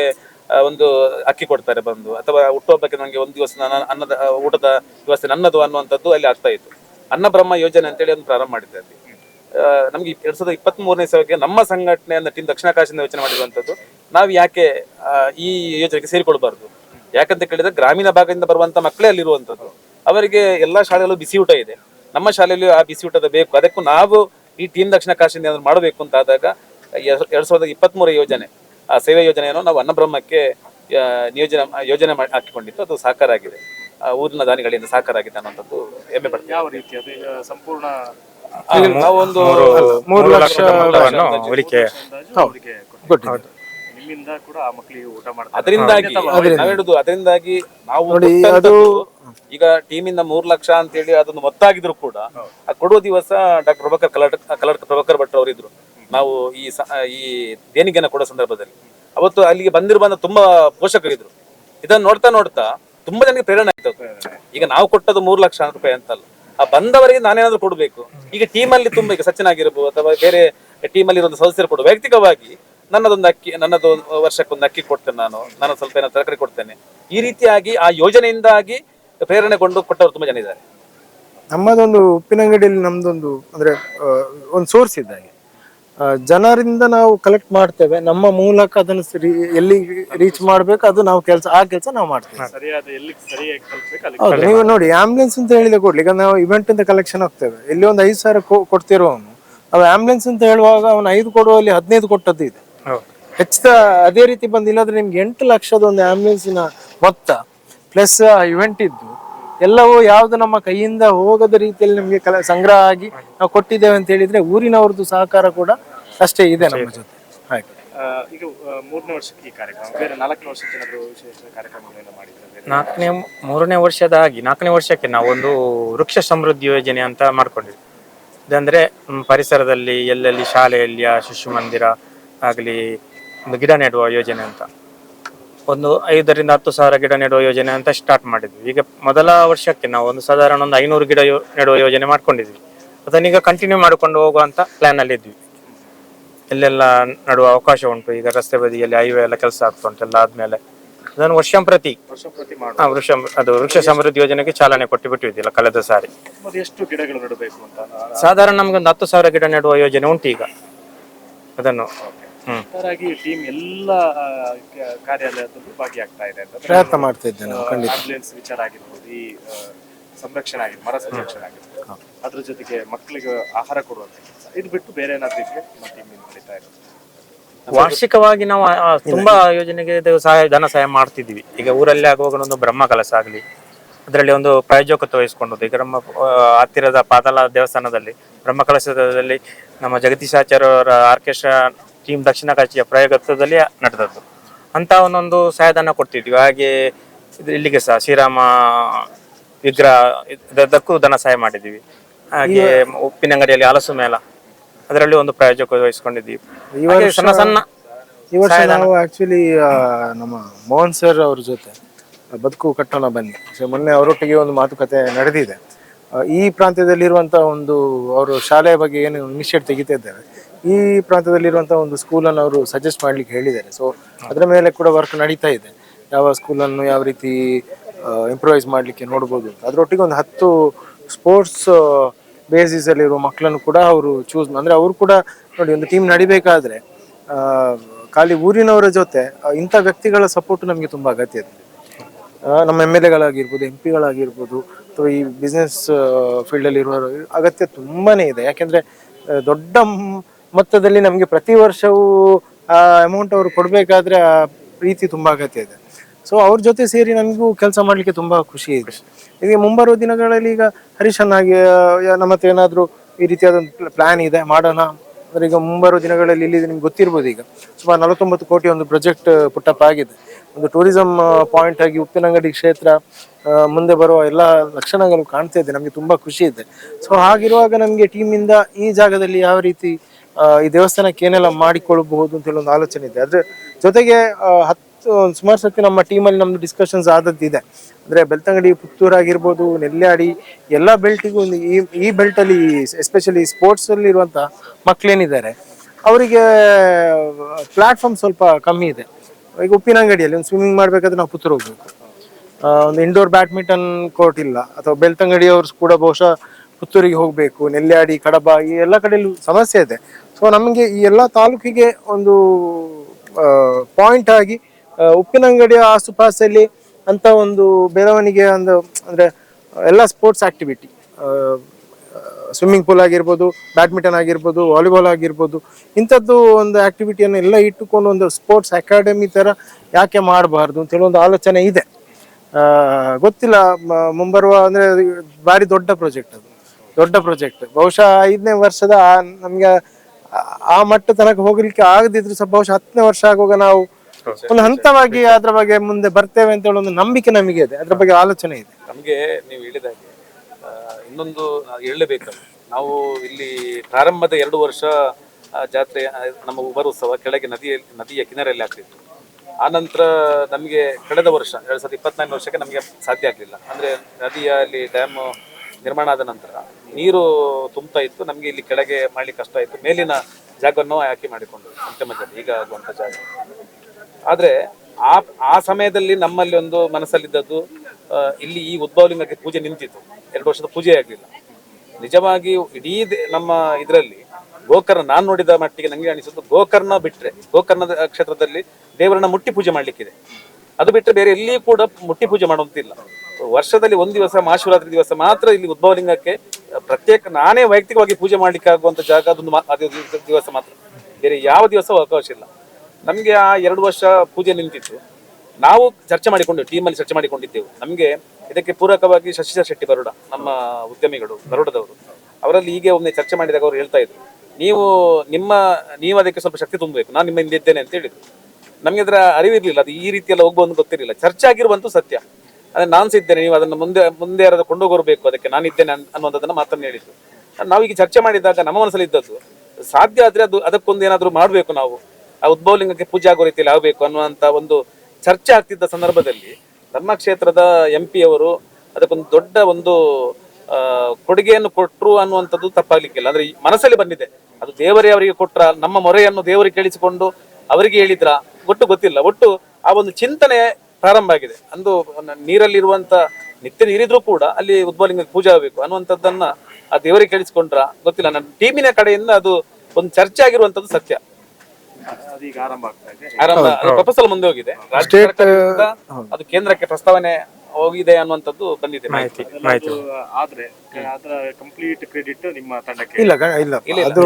ಒಂದು ಅಕ್ಕಿ ಕೊಡ್ತಾರೆ ಬಂದು. ಅಥವಾ ಹುಟ್ಟುಹಬ್ಬಕ್ಕೆ ನನಗೆ ಒಂದು ದಿವಸ ನಾನು ಅನ್ನದ ಊಟದ ವ್ಯವಸ್ಥೆ ನನ್ನದು ಅನ್ನುವಂಥದ್ದು ಅಲ್ಲಿ ಆಗ್ತಾ ಇತ್ತು. ಅನ್ನಬ್ರಹ್ಮ ಯೋಜನೆ ಅಂತೇಳಿ ಒಂದು ಪ್ರಾರಂಭ ಮಾಡಿದ್ದೆ ಅಲ್ಲಿ. ನಮ್ಗೆ ಎರಡ್ ಸಾವಿರದ ಇಪ್ಪತ್ತ್ ಮೂರನೇ ಸಾವಿರಕ್ಕೆ ನಮ್ಮ ಸಂಘಟನೆ ಟೀಮ್ ದಕ್ಷಿಣ ಕಾಶಿಯಿಂದ ಯೋಚನೆ ಮಾಡಿರುವಂಥದ್ದು. ನಾವು ಯಾಕೆ ಈ ಯೋಜನೆಗೆ ಸೇರಿಕೊಳ್ಬಾರ್ದು? ಯಾಕಂತ ಕೇಳಿದ್ರೆ ಗ್ರಾಮೀಣ ಭಾಗದಿಂದ ಬರುವಂತ ಮಕ್ಕಳೇ ಅಲ್ಲಿರುವಂತದ್ದು. ಅವರಿಗೆ ಎಲ್ಲಾ ಶಾಲೆಗಳು ಬಿಸಿ ಊಟ ಇದೆ. ನಮ್ಮ ಶಾಲೆಯಲ್ಲಿ ಆ ಬಿಸಿ ಊಟದ ಬೇಕು. ಅದಕ್ಕೂ ನಾವು ಈ ಟೀಮ್ ದಕ್ಷಿಣ ಕಾಶಿಯಿಂದ ಏನಾದ್ರು ಮಾಡಬೇಕು ಅಂತ ಆದಾಗ ಎರ್- ಎರಡ್ ಸಾವಿರದ ಇಪ್ಪತ್ತ್ ಮೂರ ಯೋಜನೆ. ಆ ಸೇವೆ ಯೋಜನೆಯನ್ನು ನಾವು ಅನ್ನಬ್ರಹ್ಮಕ್ಕೆ ಆ, ನಿಯೋಜನೆ ಯೋಜನೆ ಮಾಡಿ ಹಾಕಿಕೊಂಡಿತ್ತು. ಅದು ಸಾಕಾರ ಆಗಿದೆ. ಆ, ಊರಿನ ದಾನಿಗಳಿಂದ ಸಾಕಾರ ಆಗಿದೆ ಅನ್ನೋಂಥದ್ದು ಹೆಮ್ಮೆ ಪಡ್ತೀವಿ ಯಾವ ರೀತಿ ಅದು ಈಗ ಸಂಪೂರ್ಣ ನಾವೊಂದು ಮೂರು ಲಕ್ಷ ಕೊಟ್ಟಿದ್ದೀವಿ. ನಿಮ್ಮಿಂದ ಕೂಡ ಆ ಮಕ್ಕಳಿಗೆ ಊಟ ಮಾಡ್ತಾರೆ. ಅದರಿಂದಾಗಿ ನಾವ್ ಹೇಳುದು ಅದರಿಂದಾಗಿ ನಾವು ನೋಡಿ, ಕೊಟ್ಟಂತದ್ದು ಈಗ ಟೀಮಿಂದ ಮೂರ್ ಲಕ್ಷ ಅಂತ ಹೇಳಿ ಅದೊಂದು ಮೊತ್ತ ಆಗಿದ್ರು ಕೂಡ ಆ ಕೊಡುವ ದಿವಸ doctor Prabhakar colour colour Prabhakar Bhat ಅವರು ಇದ್ರು ನಾವು ಈ ಸ- ಈ ದೇಣಿಗೆನ ಕೊಡೋ ಸಂದರ್ಭದಲ್ಲಿ. ಅವತ್ತು ಅಲ್ಲಿಗೆ ಬಂದಿರುವಂತ ತುಂಬಾ ಪೋಷಕರಿದ್ರು. ಇದನ್ನ ನೋಡ್ತಾ ನೋಡ್ತಾ ತುಂಬಾ ಜನಕ್ಕೆ ಪ್ರೇರಣೆ ಆಯ್ತು ಈಗ ನಾವು ಕೊಟ್ಟದ್ದು ಮೂರ್ ಲಕ್ಷ ರೂಪಾಯಿ ಅಂತಲ್ಲ. ಆ ಬಂದವರಿಗೆ ನಾನೇನಾದ್ರೂ ಕೊಡ್ಬೇಕು. ಈಗ ಟೀಮ್ ಅಲ್ಲಿ ತುಂಬಾ ಈಗ ಸಚಿನ್ ಆಗಿರ್ಬೋದು ಅಥವಾ ಬೇರೆ ಟೀಮ್ ಇರೋ ಸದಸ್ಯರು ಕೊಡು ವೈಯಕ್ತಿಕವಾಗಿ ನನ್ನದೊಂದು ಅಕ್ಕಿ ನನ್ನದು ವರ್ಷಕ್ಕೊಂದು ಅಕ್ಕಿ ಕೊಡ್ತೇನೆ ನಾನು. ನಾನು ಸ್ವಲ್ಪ ಏನೋ ತರಕಾರಿ ಕೊಡ್ತೇನೆ. ಈ ರೀತಿಯಾಗಿ ಆ ಯೋಜನೆಯಿಂದಾಗಿ ಪ್ರೇರಣೆಗೊಂಡು ಕೊಟ್ಟವರು ತುಂಬಾ ಜನ ಇದ್ದಾರೆ. ನಮ್ಮದೊಂದು ಉಪ್ಪಿನಂಗಡಿಯಲ್ಲಿ ನಮ್ದೊಂದು ಅಂದ್ರೆ ಒಂದು ಸೋರ್ಸ್ ಇದ್ದಾಗೆ ಹಾಗೆ. ಜನರಿಂದ ನಾವು ಕಲೆಕ್ಟ್ ಮಾಡ್ತೇವೆ. ನಮ್ಮ ಮೂಲಕ ಅದನ್ನು ಎಲ್ಲಿ ರೀಚ್ ಮಾಡ್ಬೇಕು ಅದು ನಾವು ಕೆಲಸ ಆ ಕೆಲಸ ನಾವು ಮಾಡ್ತೇವೆ. ನೀವು ನೋಡಿ ಆಂಬುಲೆನ್ಸ್ ಅಂತ ಹೇಳಿದ ಕೊಡ್ಲಿ. ಈಗ ನಾವು ಇವೆಂಟ್ ಇಂದ ಕಲೆಕ್ಷನ್ ಹೋಗ್ತೇವೆ ಇಲ್ಲಿ ಒಂದು ಐದು ಸಾವಿರ ಕೊ- ಕೊಡ್ತಿರೋವನು. ನಾವು ಆಂಬುಲೆನ್ಸ್ ಅಂತ ಹೇಳುವಾಗ ಅವನು ಐದು ಕೊಡುವಲ್ಲಿ ಹದಿನೈದು ಕೊಟ್ಟದ್ದು ಇದೆ. ಹೆಚ್ಚಿದ ಅದೇ ರೀತಿ ಬಂದು ಇಲ್ಲಾದ್ರೆ ನಿಮ್ಗೆ ಎಂಟು ಲಕ್ಷದ ಒಂದು ಆಂಬ್ಯುಲೆನ್ಸಿನ ಮೊತ್ತ ಪ್ಲಸ್ ಇವೆಂಟ್ ಇದ್ದು ಎಲ್ಲವೂ ಯಾವ್ದು ನಮ್ಮ ಕೈಯಿಂದ ಹೋಗದ ರೀತಿಯಲ್ಲಿ ನಿಮ್ಗೆ ಕಲ ಸಂಗ್ರಹ ಆಗಿ ನಾವು ಕೊಟ್ಟಿದ್ದೇವೆ ಅಂತ ಹೇಳಿದ್ರೆ ಊರಿನವ್ರದ್ದು ಸಹಕಾರ ಕೂಡ ಅಷ್ಟೇ ಇದೆ ನಮ್ಮ ಜೊತೆ. ಹಾಗೆ. ಈಗ ಮೂರನೇ ವರ್ಷಕ್ಕೆ ಈ ಕಾರ್ಯಕ್ರಮ ಬೇರೆ ನಾಲ್ಕನೇ ವರ್ಷಕ್ಕೆ ಏನಾದ್ರು ವಿಶೇಷ ಕಾರ್ಯಕ್ರಮಗಳನ್ನ ಮಾಡಿದ್ರೆ ನಾಲ್ಕನೇ ಮೂರನೇ ವರ್ಷದ ಆಗಿ ನಾಲ್ಕನೇ ವರ್ಷಕ್ಕೆ ನಾವು ಒಂದು ವೃಕ್ಷ ಸಮೃದ್ಧಿ ಯೋಜನೆ ಅಂತ ಮಾಡ್ಕೊಂಡಿದ್ವಿ. ಇದಂದ್ರೆ ಪರಿಸರದಲ್ಲಿ ಎಲ್ಲೆಲ್ಲಿ ಶಾಲೆಯಲ್ಲಿ ಆ ಶಿಶು ಮಂದಿರ ಆಗಲಿ ಒಂದು ಗಿಡ ನೆಡುವ ಯೋಜನೆ ಅಂತ. ಒಂದು ಐದರಿಂದ ಹತ್ತು ಸಾವಿರ ಗಿಡ ನೆಡುವ ಯೋಜನೆ ಅಂತ ಸ್ಟಾರ್ಟ್ ಮಾಡಿದ್ವಿ. ಈಗ ಮೊದಲ ವರ್ಷಕ್ಕೆ ನಾವು ಒಂದು ಸಾಧಾರಣ ಒಂದು ಐನೂರು ಗಿಡ ನೆಡುವ ಯೋಜನೆ ಮಾಡ್ಕೊಂಡಿದ್ವಿ. ಅದನ್ನೀಗ ಕಂಟಿನ್ಯೂ ಮಾಡಿಕೊಂಡು ಹೋಗುವಂತ ಪ್ಲಾನ್ ಅಲ್ಲಿ ಇದ್ವಿ. ಎಲ್ಲೆಲ್ಲ ನಡುವ ಅವಕಾಶ ಉಂಟು. ಈಗ ರಸ್ತೆ ಬದಿಯಲ್ಲಿ ಹೈವೇ ಎಲ್ಲ ಕೆಲಸ ಆಗ್ತಾ ಉಂಟು ಎಲ್ಲ ಆದ್ಮೇಲೆ. ಅದನ್ನು ವರ್ಷ ಪ್ರತಿ ವೃಕ್ಷ ಅದು ವೃಕ್ಷ ಸಮೃದ್ಧಿ ಯೋಜನೆಗೆ ಚಾಲನೆ ಕೊಟ್ಟು ಬಿಟ್ಟಿದ್ದಿಲ್ಲ ಕಳೆದ ಸಾರಿ. ಮತ್ತೆ ಎಷ್ಟು ಗಿಡಗಳು ನೆಡಬೇಕು ಅಂತ? ಸಾಧಾರಣ ನಮ್ಗೊಂದು ಹತ್ತು ಸಾವಿರ ಗಿಡ ನೆಡುವ ಯೋಜನೆ ಉಂಟು ಈಗ. ಅದನ್ನು ಒಟ್ಟಾರೆಯಾಗಿ ಟೀಮ್ ಎಲ್ಲ ಕಾರ್ಯಾಲಯದಲ್ಲೂ ಭಾಗಿಯಾಗ್ತಾ ಇದೆ ಅಂತ. ಪ್ರಯತ್ನ ಮಾಡ್ತಾ ಇದ್ದೇನೆ ನಾವು ಖಂಡಿತ. ಆಂಬುಲೆನ್ಸ್ ವಿಚಾರ ಆಗಿರ್ಬೋದು ಈ ಸಂರಕ್ಷಣೆ ಆಗಿರ್ಬೋದು ಮರ ಸಂರಕ್ಷಣೆ ಆಗಿರ್ಬೋದು. ಅದ್ರ ಜೊತೆಗೆ ಮಕ್ಕಳಿಗೆ ಆಹಾರ ಕೊಡುವಂತ ಕೆಲಸ. ಇದು ಬಿಟ್ಟು ಬೇರೆ ಏನಾದ್ರೂ ಇದ್ರೆ ನಮ್ಮ ಟೀಮ್ ನಡೀತಾ ಇರೋದು. ವಾರ್ಷಿಕವಾಗಿ ನಾವು ಆ, ತುಂಬಾ ಯೋಜನೆಗೆ ಇದು ಸಹಾಯ ಧನ ಸಹಾಯ ಮಾಡ್ತಿದ್ವಿ ಈಗ ಊರಲ್ಲಿ ಆಗುವಾಗ ಒಂದು ಬ್ರಹ್ಮ ಕಲಸ ಆಗಲಿ ಅದರಲ್ಲಿ ಒಂದು ಪ್ರಾಯೋಜಕತ್ವ ವಹಿಸ್ಕೊಂಡು ಈಗ ನಮ್ಮ ಆ, ಹತ್ತಿರದ ಪಾತಾಳ ದೇವಸ್ಥಾನದಲ್ಲಿ ಬ್ರಹ್ಮ ಕಲಶದಲ್ಲಿ ನಮ್ಮ ಜಗದೀಶಾಚಾರ್ಯವರ ಆರ್ಕೆಸ್ಟ್ರಾ ಟೀಮ್ ದಕ್ಷಿಣ ಕಾಶಿಯ ಪ್ರಯೋಗತ್ವದಲ್ಲಿ ನಡೆದದ್ದು. ಅಂತ ಒಂದೊಂದು ಸಹಾಯಧನ ಕೊಡ್ತಿದ್ವಿ ಹಾಗೆ ಇದು ಇಲ್ಲಿಗೆ ಸಹ ಶ್ರೀರಾಮ ವಿಗ್ರಹ ಇದಕ್ಕೂ ಧನ ಸಹಾಯ ಮಾಡಿದ್ವಿ ಹಾಗೆ ಉಪ್ಪಿನಂಗಡಿಯಲ್ಲಿ ಹಲಸು ಮೇಲ ಅದರಲ್ಲಿ ಒಂದು ಪ್ರಯೋಜಕ ವಹಿಸ್ಕೊಂಡಿದ್ವಿ ಈ ಹಾಗೆ ವರ್ಷ- ಸಣ್ಣ ಸಣ್ಣ ಈ ವರ್ಷ ನಾವು ಆಕ್ಚುಲಿ ನಮ್ಮ ಮೋಹನ್ ಸರ್ ಅವ್ರ ಜೊತೆ ಬದುಕು ಕಟ್ಟೋಣ ಬನ್ನಿ. ಸೊ ಮೊನ್ನೆ ಅವರೊಟ್ಟಿಗೆ ಒಂದು ಮಾತುಕತೆ ನಡೆದಿದೆ. ಆ, ಈ ಪ್ರಾಂತ್ಯದಲ್ಲಿರುವಂತ ಒಂದು ಅವರು ಶಾಲೆಯ ಬಗ್ಗೆ ಏನು ಇನಿಷಿಯೇಟ್ ತೆಗಿತಾ ಇದ್ದಾರೆ. ಈ ಪ್ರಾಂತದಲ್ಲಿರುವಂಥ ಒಂದು ಸ್ಕೂಲನ್ನು ಅವರು ಸಜೆಸ್ಟ್ ಮಾಡ್ಲಿಕ್ಕೆ ಹೇಳಿದ್ದಾರೆ. ಸೊ ಅದರ ಮೇಲೆ ಕೂಡ ವರ್ಕ್ ನಡೀತಾ ಇದೆ. ಯಾವ ಸ್ಕೂಲನ್ನು ಯಾವ ರೀತಿ ಇಂಪ್ರೂವೈಸ್ ಮಾಡಲಿಕ್ಕೆ ನೋಡ್ಬೋದು ಅಂತ. ಅದರೊಟ್ಟಿಗೆ ಒಂದು ಹತ್ತು ಸ್ಪೋರ್ಟ್ಸ್ ಬೇಸಿಸ್ ಅಲ್ಲಿರುವ ಮಕ್ಕಳನ್ನು ಕೂಡ ಅವರು ಚೂಸ್ ಅಂದ್ರೆ ಅವರು ಕೂಡ ನೋಡಿ ಒಂದು ಟೀಮ್ ನಡಿಬೇಕಾದ್ರೆ ಖಾಲಿ ಊರಿನವರ ಜೊತೆ ಇಂಥ ವ್ಯಕ್ತಿಗಳ ಸಪೋರ್ಟ್ ನಮಗೆ ತುಂಬಾ ಅಗತ್ಯ ಇದೆ. ನಮ್ಮ ಎಂ ಎಲ್ ಎಗಳಾಗಿರ್ಬೋದು ಎಂ ಪಿಗಳಾಗಿರ್ಬೋದು ಅಥವಾ ಈ ಬಿಸ್ನೆಸ್ ಫೀಲ್ಡಲ್ಲಿರುವ ಅಗತ್ಯ ತುಂಬಾನೇ ಇದೆ. ಯಾಕೆಂದ್ರೆ ದೊಡ್ಡ ಮೊತ್ತದಲ್ಲಿ ನಮಗೆ ಪ್ರತಿ ವರ್ಷವೂ, ಆ ಅಮೌಂಟ್ ಅವರು ಕೊಡಬೇಕಾದ್ರೆ ಆ ಪ್ರೀತಿ ತುಂಬಾ ಅಗತ್ಯ ಇದೆ. ಸೊ ಅವ್ರ ಜೊತೆ ಸೇರಿ ನಮಗೂ ಕೆಲಸ ಮಾಡ್ಲಿಕ್ಕೆ ತುಂಬಾ ಖುಷಿ ಇದೆ. ಈಗ ಮುಂಬರುವ ದಿನಗಳಲ್ಲಿ ಈಗ ಹರೀಶನ್ ಆಗಿ ನಮ್ಮ ಹತ್ರ ಏನಾದರೂ ಈ ರೀತಿಯಾದ ಪ್ಲಾನ್ ಇದೆ, ಮಾಡೋಣ. ಅಂದ್ರೆ ಈಗ ಮುಂಬರುವ ದಿನಗಳಲ್ಲಿ ಇಲ್ಲಿ ನಿಮ್ಗೆ ಗೊತ್ತಿರ್ಬೋದು ಈಗ. ಸುಮಾರು ನಲವತ್ತೊಂಬತ್ತು ಕೋಟಿ ಒಂದು ಪ್ರಾಜೆಕ್ಟ್ ಪುಟ್ಟಪ್ಪ ಆಗಿದೆ. ಒಂದು ಟೂರಿಸಂ ಪಾಯಿಂಟ್ ಆಗಿ ಉಪ್ಪಿನಂಗಡಿ ಕ್ಷೇತ್ರ ಮುಂದೆ ಬರುವ ಎಲ್ಲ ಲಕ್ಷಣಗಳು ಕಾಣ್ತಾ ಇದೆ. ನಮಗೆ ತುಂಬಾ ಖುಷಿ ಇದೆ. ಸೊ ಹಾಗಿರುವಾಗ ನಮಗೆ ಟೀಮಿಂದ ಈ ಜಾಗದಲ್ಲಿ ಯಾವ ರೀತಿ ಈ ದೇವಸ್ಥಾನಕ್ಕೆ ಏನೆಲ್ಲ ಮಾಡಿಕೊಳ್ಳಬಹುದು ಅಂತ ಹೇಳಿ ಒಂದು ಆಲೋಚನೆ ಇದೆ. ಅದ್ರ ಜೊತೆಗೆ ಹತ್ತು ಸುಮಾರು ಸತಿ ನಮ್ಮ ಟೀಮಲ್ಲಿ ನಮ್ದು ಡಿಸ್ಕಷನ್ಸ್ ಆದದ್ದಿದೆ ಅಂದ್ರೆ ಬೆಳ್ತಂಗಡಿ ಪುತ್ತೂರು ಆಗಿರ್ಬೋದು, ನೆಲ್ಯಾಡಿ, ಎಲ್ಲ ಬೆಲ್ಟಿಗೂ ಒಂದು ಈ ಈ ಬೆಲ್ಟ್ ಅಲ್ಲಿ ಎಸ್ಪೆಷಲಿ ಸ್ಪೋರ್ಟ್ಸ್ ಅಲ್ಲಿ ಇರುವಂತ ಮಕ್ಳೇನಿದ್ದಾರೆ. ಅವರಿಗೆ ಪ್ಲಾಟ್ಫಾರ್ಮ್ ಸ್ವಲ್ಪ ಕಮ್ಮಿ ಇದೆ. ಈಗ ಉಪ್ಪಿನಂಗಡಿಯಲ್ಲಿ ಒಂದು ಸ್ವಿಮ್ಮಿಂಗ್ ಮಾಡಬೇಕಾದ್ರೆ ನಾವು ಪುತ್ತೂರು ಹೋಗ್ಬೇಕು. ಒಂದು ಇಂಡೋರ್ ಬ್ಯಾಡ್ಮಿಂಟನ್ ಕೋರ್ಟ್ ಇಲ್ಲ, ಅಥವಾ ಬೆಳ್ತಂಗಡಿಯವರು ಕೂಡ ಬಹುಶಃ ಪುತ್ತೂರಿಗೆ ಹೋಗಬೇಕು, ನೆಲ್ಯಾಡಿ, ಕಡಬ ಈ ಎಲ್ಲ ಕಡೆಯಲ್ಲೂ ಸಮಸ್ಯೆ ಇದೆ. ಸೊ ನಮಗೆ ಈ ಎಲ್ಲ ತಾಲೂಕಿಗೆ ಒಂದು ಪಾಯಿಂಟ್ ಆಗಿ ಉಪ್ಪಿನಂಗಡಿಯ ಆಸುಪಾಸಲ್ಲಿ ಅಂತ ಒಂದು ಬೆಳವಣಿಗೆ ಒಂದು, ಅಂದ್ರೆ ಎಲ್ಲ ಸ್ಪೋರ್ಟ್ಸ್ ಆಕ್ಟಿವಿಟಿ ಸ್ವಿಮ್ಮಿಂಗ್ ಪೂಲ್ ಆಗಿರ್ಬೋದು ಬ್ಯಾಡ್ಮಿಂಟನ್ ಆಗಿರ್ಬೋದು ವಾಲಿಬಾಲ್ ಆಗಿರ್ಬೋದು, ಇಂಥದ್ದು ಒಂದು ಆಕ್ಟಿವಿಟಿಯನ್ನು ಎಲ್ಲ ಇಟ್ಟುಕೊಂಡು ಒಂದು ಸ್ಪೋರ್ಟ್ಸ್ ಅಕಾಡೆಮಿ ಥರ ಯಾಕೆ ಮಾಡಬಾರ್ದು ಅಂತೇಳಿ ಒಂದು ಆಲೋಚನೆ ಇದೆ. ಗೊತ್ತಿಲ್ಲ ಮುಂಬರುವ, ಅಂದರೆ ಭಾರಿ ದೊಡ್ಡ ಪ್ರಾಜೆಕ್ಟ್ ಅದು. ದೊಡ್ಡ ಪ್ರಾಜೆಕ್ಟ್ ಬಹುಶಃ ಐದನೇ ವರ್ಷದ ನಮ್ಗೆ ಆ ಮಟ್ಟ ತನಕ ಹೋಗ್ಲಿಕ್ಕೆ ಆಗದಿದ್ರು ಸಹ ಬಹುಶಃ ಹತ್ತನೇ ವರ್ಷ ಆಗುವಾಗ ನಾವು ಒಂದು ಹಂತವಾಗಿ ಅದ್ರ ಬಗ್ಗೆ ಮುಂದೆ ಬರ್ತೇವೆ ಅಂತ ಹೇಳಿ ಒಂದು ನಂಬಿಕೆ ನಮಗೆ ಇದೆ. ಅದ್ರ ಬಗ್ಗೆ ಆಲೋಚನೆ ಇದೆ. ನಮಗೆ ನೀವು ಹೇಳಿದಾಗೆ ಇನ್ನೊಂದು ಹೇಳಲೇಬೇಕು. ನಾವು ಇಲ್ಲಿ ಪ್ರಾರಂಭದ ಎರಡು ವರ್ಷ ಜಾತ್ರೆ ನಮ್ಮ ಉಪರೋತ್ಸವ ಕೆಳಗೆ ನದಿಯಲ್ಲಿ ನದಿಯ ಕಿನಾರೆಯಲ್ಲಿ ಆಗ್ತಿತ್ತು. ಆ ನಂತರ ನಮಗೆ ಕಳೆದ ವರ್ಷ ಎರಡು ಸಾವಿರದ ಇಪ್ಪತ್ನಾಲ್ಕು ವರ್ಷಕ್ಕೆ ನಮಗೆ ಸಾಧ್ಯ ಆಗಲಿಲ್ಲ. ಅಂದ್ರೆ ನದಿಯಲ್ಲಿ ಡ್ಯಾಮ್ ನಿರ್ಮಾಣ ಆದ ನಂತರ ನೀರು ತುಂಬ್ತಾ ಇತ್ತು, ನಮಗೆ ಇಲ್ಲಿ ಕೆಳಗೆ ಮಾಡ್ಲಿಕ್ಕೆ ಕಷ್ಟ ಆಯಿತು ಮೇಲಿನ ಜಾಗವನ್ನು ಆಯ್ಕೆ ಮಾಡಿಕೊಂಡು ಅಂತ್ಯಮದಲ್ಲಿ ಈಗ ಆಗುವಂಥ ಜಾಗ. ಆದರೆ ಆ ಆ ಸಮಯದಲ್ಲಿ ನಮ್ಮಲ್ಲಿ ಒಂದು ಮನಸ್ಸಲ್ಲಿದ್ದದ್ದು ಇಲ್ಲಿ ಈ ಉದ್ಭವಲಿಂಗಕ್ಕೆ ಪೂಜೆ ನಿಂತಿತ್ತು. ಎರಡು ವರ್ಷದ ಪೂಜೆ ಆಗಲಿಲ್ಲ. ನಿಜವಾಗಿ ಇಡೀ ನಮ್ಮ ಇದರಲ್ಲಿ ಗೋಕರ್ಣ, ನಾನು ನೋಡಿದ ಮಟ್ಟಿಗೆ ನನಗೆ ಅನಿಸುತ್ತೆ ಗೋಕರ್ಣ ಬಿಟ್ಟರೆ ಗೋಕರ್ಣದ ಕ್ಷೇತ್ರದಲ್ಲಿ ದೇವರನ್ನ ಮುಟ್ಟಿ ಪೂಜೆ ಮಾಡ್ಲಿಕ್ಕಿದೆ. ಅದು ಬಿಟ್ಟರೆ ಬೇರೆ ಎಲ್ಲಿ ಕೂಡ ಮುಟ್ಟಿ ಪೂಜೆ ಮಾಡುವಂತಿಲ್ಲ. ವರ್ಷದಲ್ಲಿ ಒಂದು ದಿವಸ, ಮಹಾಶಿವರಾತ್ರಿ ದಿವಸ ಮಾತ್ರ ಇಲ್ಲಿ ಉದ್ಭವಲಿಂಗಕ್ಕೆ, ಪ್ರತ್ಯೇಕ ನಾನೇ ವೈಯಕ್ತಿಕವಾಗಿ ಪೂಜೆ ಮಾಡ್ಲಿಕ್ಕೆ ಆಗುವಂತ ಜಾಗ ಅದೊಂದು ದಿವಸ- ಮಾತ್ರ. ಬೇರೆ ಯಾವ ದಿವಸ ಅವಕಾಶ ಇಲ್ಲ. ನಮಗೆ ಆ ಎರಡು ವರ್ಷ ಪೂಜೆ ನಿಂತಿತ್ತು. ನಾವು ಚರ್ಚೆ ಮಾಡಿಕೊಂಡು ಟೀಮಲ್ಲಿ ಚರ್ಚೆ ಮಾಡಿಕೊಂಡಿದ್ದೆವು. ನಮಗೆ ಇದಕ್ಕೆ ಪೂರಕವಾಗಿ ಶಶಿಧರ್ ಶೆಟ್ಟಿ ಬರೋಡ, ನಮ್ಮ ಉದ್ಯಮಿಗಳು, ಬರೋಡದವರು. ಅವರಲ್ಲಿ ಹೀಗೆ ಒಮ್ಮೆ ಚರ್ಚೆ ಮಾಡಿದಾಗ ಅವರು ಹೇಳ್ತಾ ಇದ್ರು, ನೀವು ನಿಮ್ಮ, ನೀವು ಅದಕ್ಕೆ ಸ್ವಲ್ಪ ಶಕ್ತಿ ತುಂಬಬೇಕು. ನಾನು ನಿಮ್ಮ ಹಿಂದೆ ಇದ್ದೇನೆ ಅಂತ ಹೇಳಿದ್ರು. ನಮಗೆ ಅದರ ಅರಿವಿರಲಿಲ್ಲ, ಅದು ಈ ರೀತಿಯೆಲ್ಲ ಹೋಗ್ಬೋದು ಗೊತ್ತಿರಲಿಲ್ಲ. ಚರ್ಚೆ ಆಗಿರುವಂತೂ ಸತ್ಯ. ಅಂದ್ರೆ ನಾನು ಸಹ ಇದ್ದೇನೆ, ನೀವು ಅದನ್ನು ಮುಂದೆ ಮುಂದೆ ಯಾರಾದ್ರೂ ಕೊಂಡೋಗಿರ್ಬೇಕು, ಅದಕ್ಕೆ ನಾನು ಇದ್ದೇನೆ ಅನ್ನುವಂಥದ್ದನ್ನು ಮಾತನ್ನು ಹೇಳಿದ್ದು ನಾವೀಗ ಚರ್ಚೆ ಮಾಡಿದಾಗ ನಮ್ಮ ಮನಸ್ಸಲ್ಲಿ ಇದ್ದದ್ದು, ಸಾಧ್ಯ ಆದ್ರೆ ಅದು ಅದಕ್ಕೊಂದು ಏನಾದರೂ ಮಾಡಬೇಕು ನಾವು. ಆ ಉದ್ಭವಲಿಂಗಕ್ಕೆ ಪೂಜೆ ಆಗೋ ರೀತಿಯಲ್ಲಿ ಆಗಬೇಕು ಅನ್ನುವಂತ ಒಂದು ಚರ್ಚೆ ಆಗ್ತಿದ್ದ ಸಂದರ್ಭದಲ್ಲಿ ನಮ್ಮ ಕ್ಷೇತ್ರದ ಎಂ ಪಿ ಅವರು ಅದಕ್ಕೊಂದು ದೊಡ್ಡ ಒಂದು ಕೊಡುಗೆಯನ್ನು ಕೊಟ್ಟರು ಅನ್ನುವಂಥದ್ದು ತಪ್ಪಾಗ್ಲಿಕ್ಕಿಲ್ಲ. ಅಂದ್ರೆ ಮನಸ್ಸಲ್ಲಿ ಬಂದಿದೆ. ಅದು ದೇವರೇ ಅವರಿಗೆ ಕೊಟ್ರ, ನಮ್ಮ ಮೊರೆಯನ್ನು ದೇವರಿಗೆ ಕೇಳಿಸಿಕೊಂಡು ಅವರಿಗೆ ಹೇಳಿದ್ರ? ಒಟ್ಟು ಗೊತ್ತಿಲ್ಲ. ಒಟ್ಟು ಆ ಒಂದು ಚಿಂತನೆ ಪ್ರಾರಂಭ ಆಗಿದೆ. ಅಂದು ನೀರಲ್ಲಿರುವಂತ ನಿತ್ಯ ನೀರಿದ್ರೂ ಕೂಡ ಅಲ್ಲಿ ಉದ್ಬಲಿಂಗ ಪೂಜೆ ಆಗಬೇಕು ಅನ್ನುವಂಥದ್ದನ್ನ ಆ ದೇವರಿಗೆ ಕೇಳಿಸ್ಕೊಂಡ್ರ ಗೊತ್ತಿಲ್ಲ. ನನ್ನ ಟೀಮಿನ ಕಡೆಯಿಂದ ಅದು ಒಂದು ಚರ್ಚೆ ಆಗಿರುವಂತದ್ದು ಸತ್ಯ. ಆರಂಭ ಆಗ್ತಾ ಇದೆ. ಆರಂಭ ಪ್ರಪೋಸಲ್ ಮುಂದೆ ಹೋಗಿದೆ. ರಾಜ್ಯ ಸರ್ಕಾರದಿಂದ ಅದು ಕೇಂದ್ರಕ್ಕೆ ಪ್ರಸ್ತಾವನೆ ಹೋಗಿದೆ ಅನ್ನುವಂಥದ್ದು ಬಂದಿದೆ. ಮಾಹಿತಿ ಮಾಹಿತಿ. ಆದ್ರೆ ಅದರ ಕಂಪ್ಲೀಟ್ ಕ್ರೆಡಿಟ್ ನಿಮ್ಮ ತಂಡಕ್ಕೆ ಇಲ್ಲ ಇಲ್ಲ. ಅದು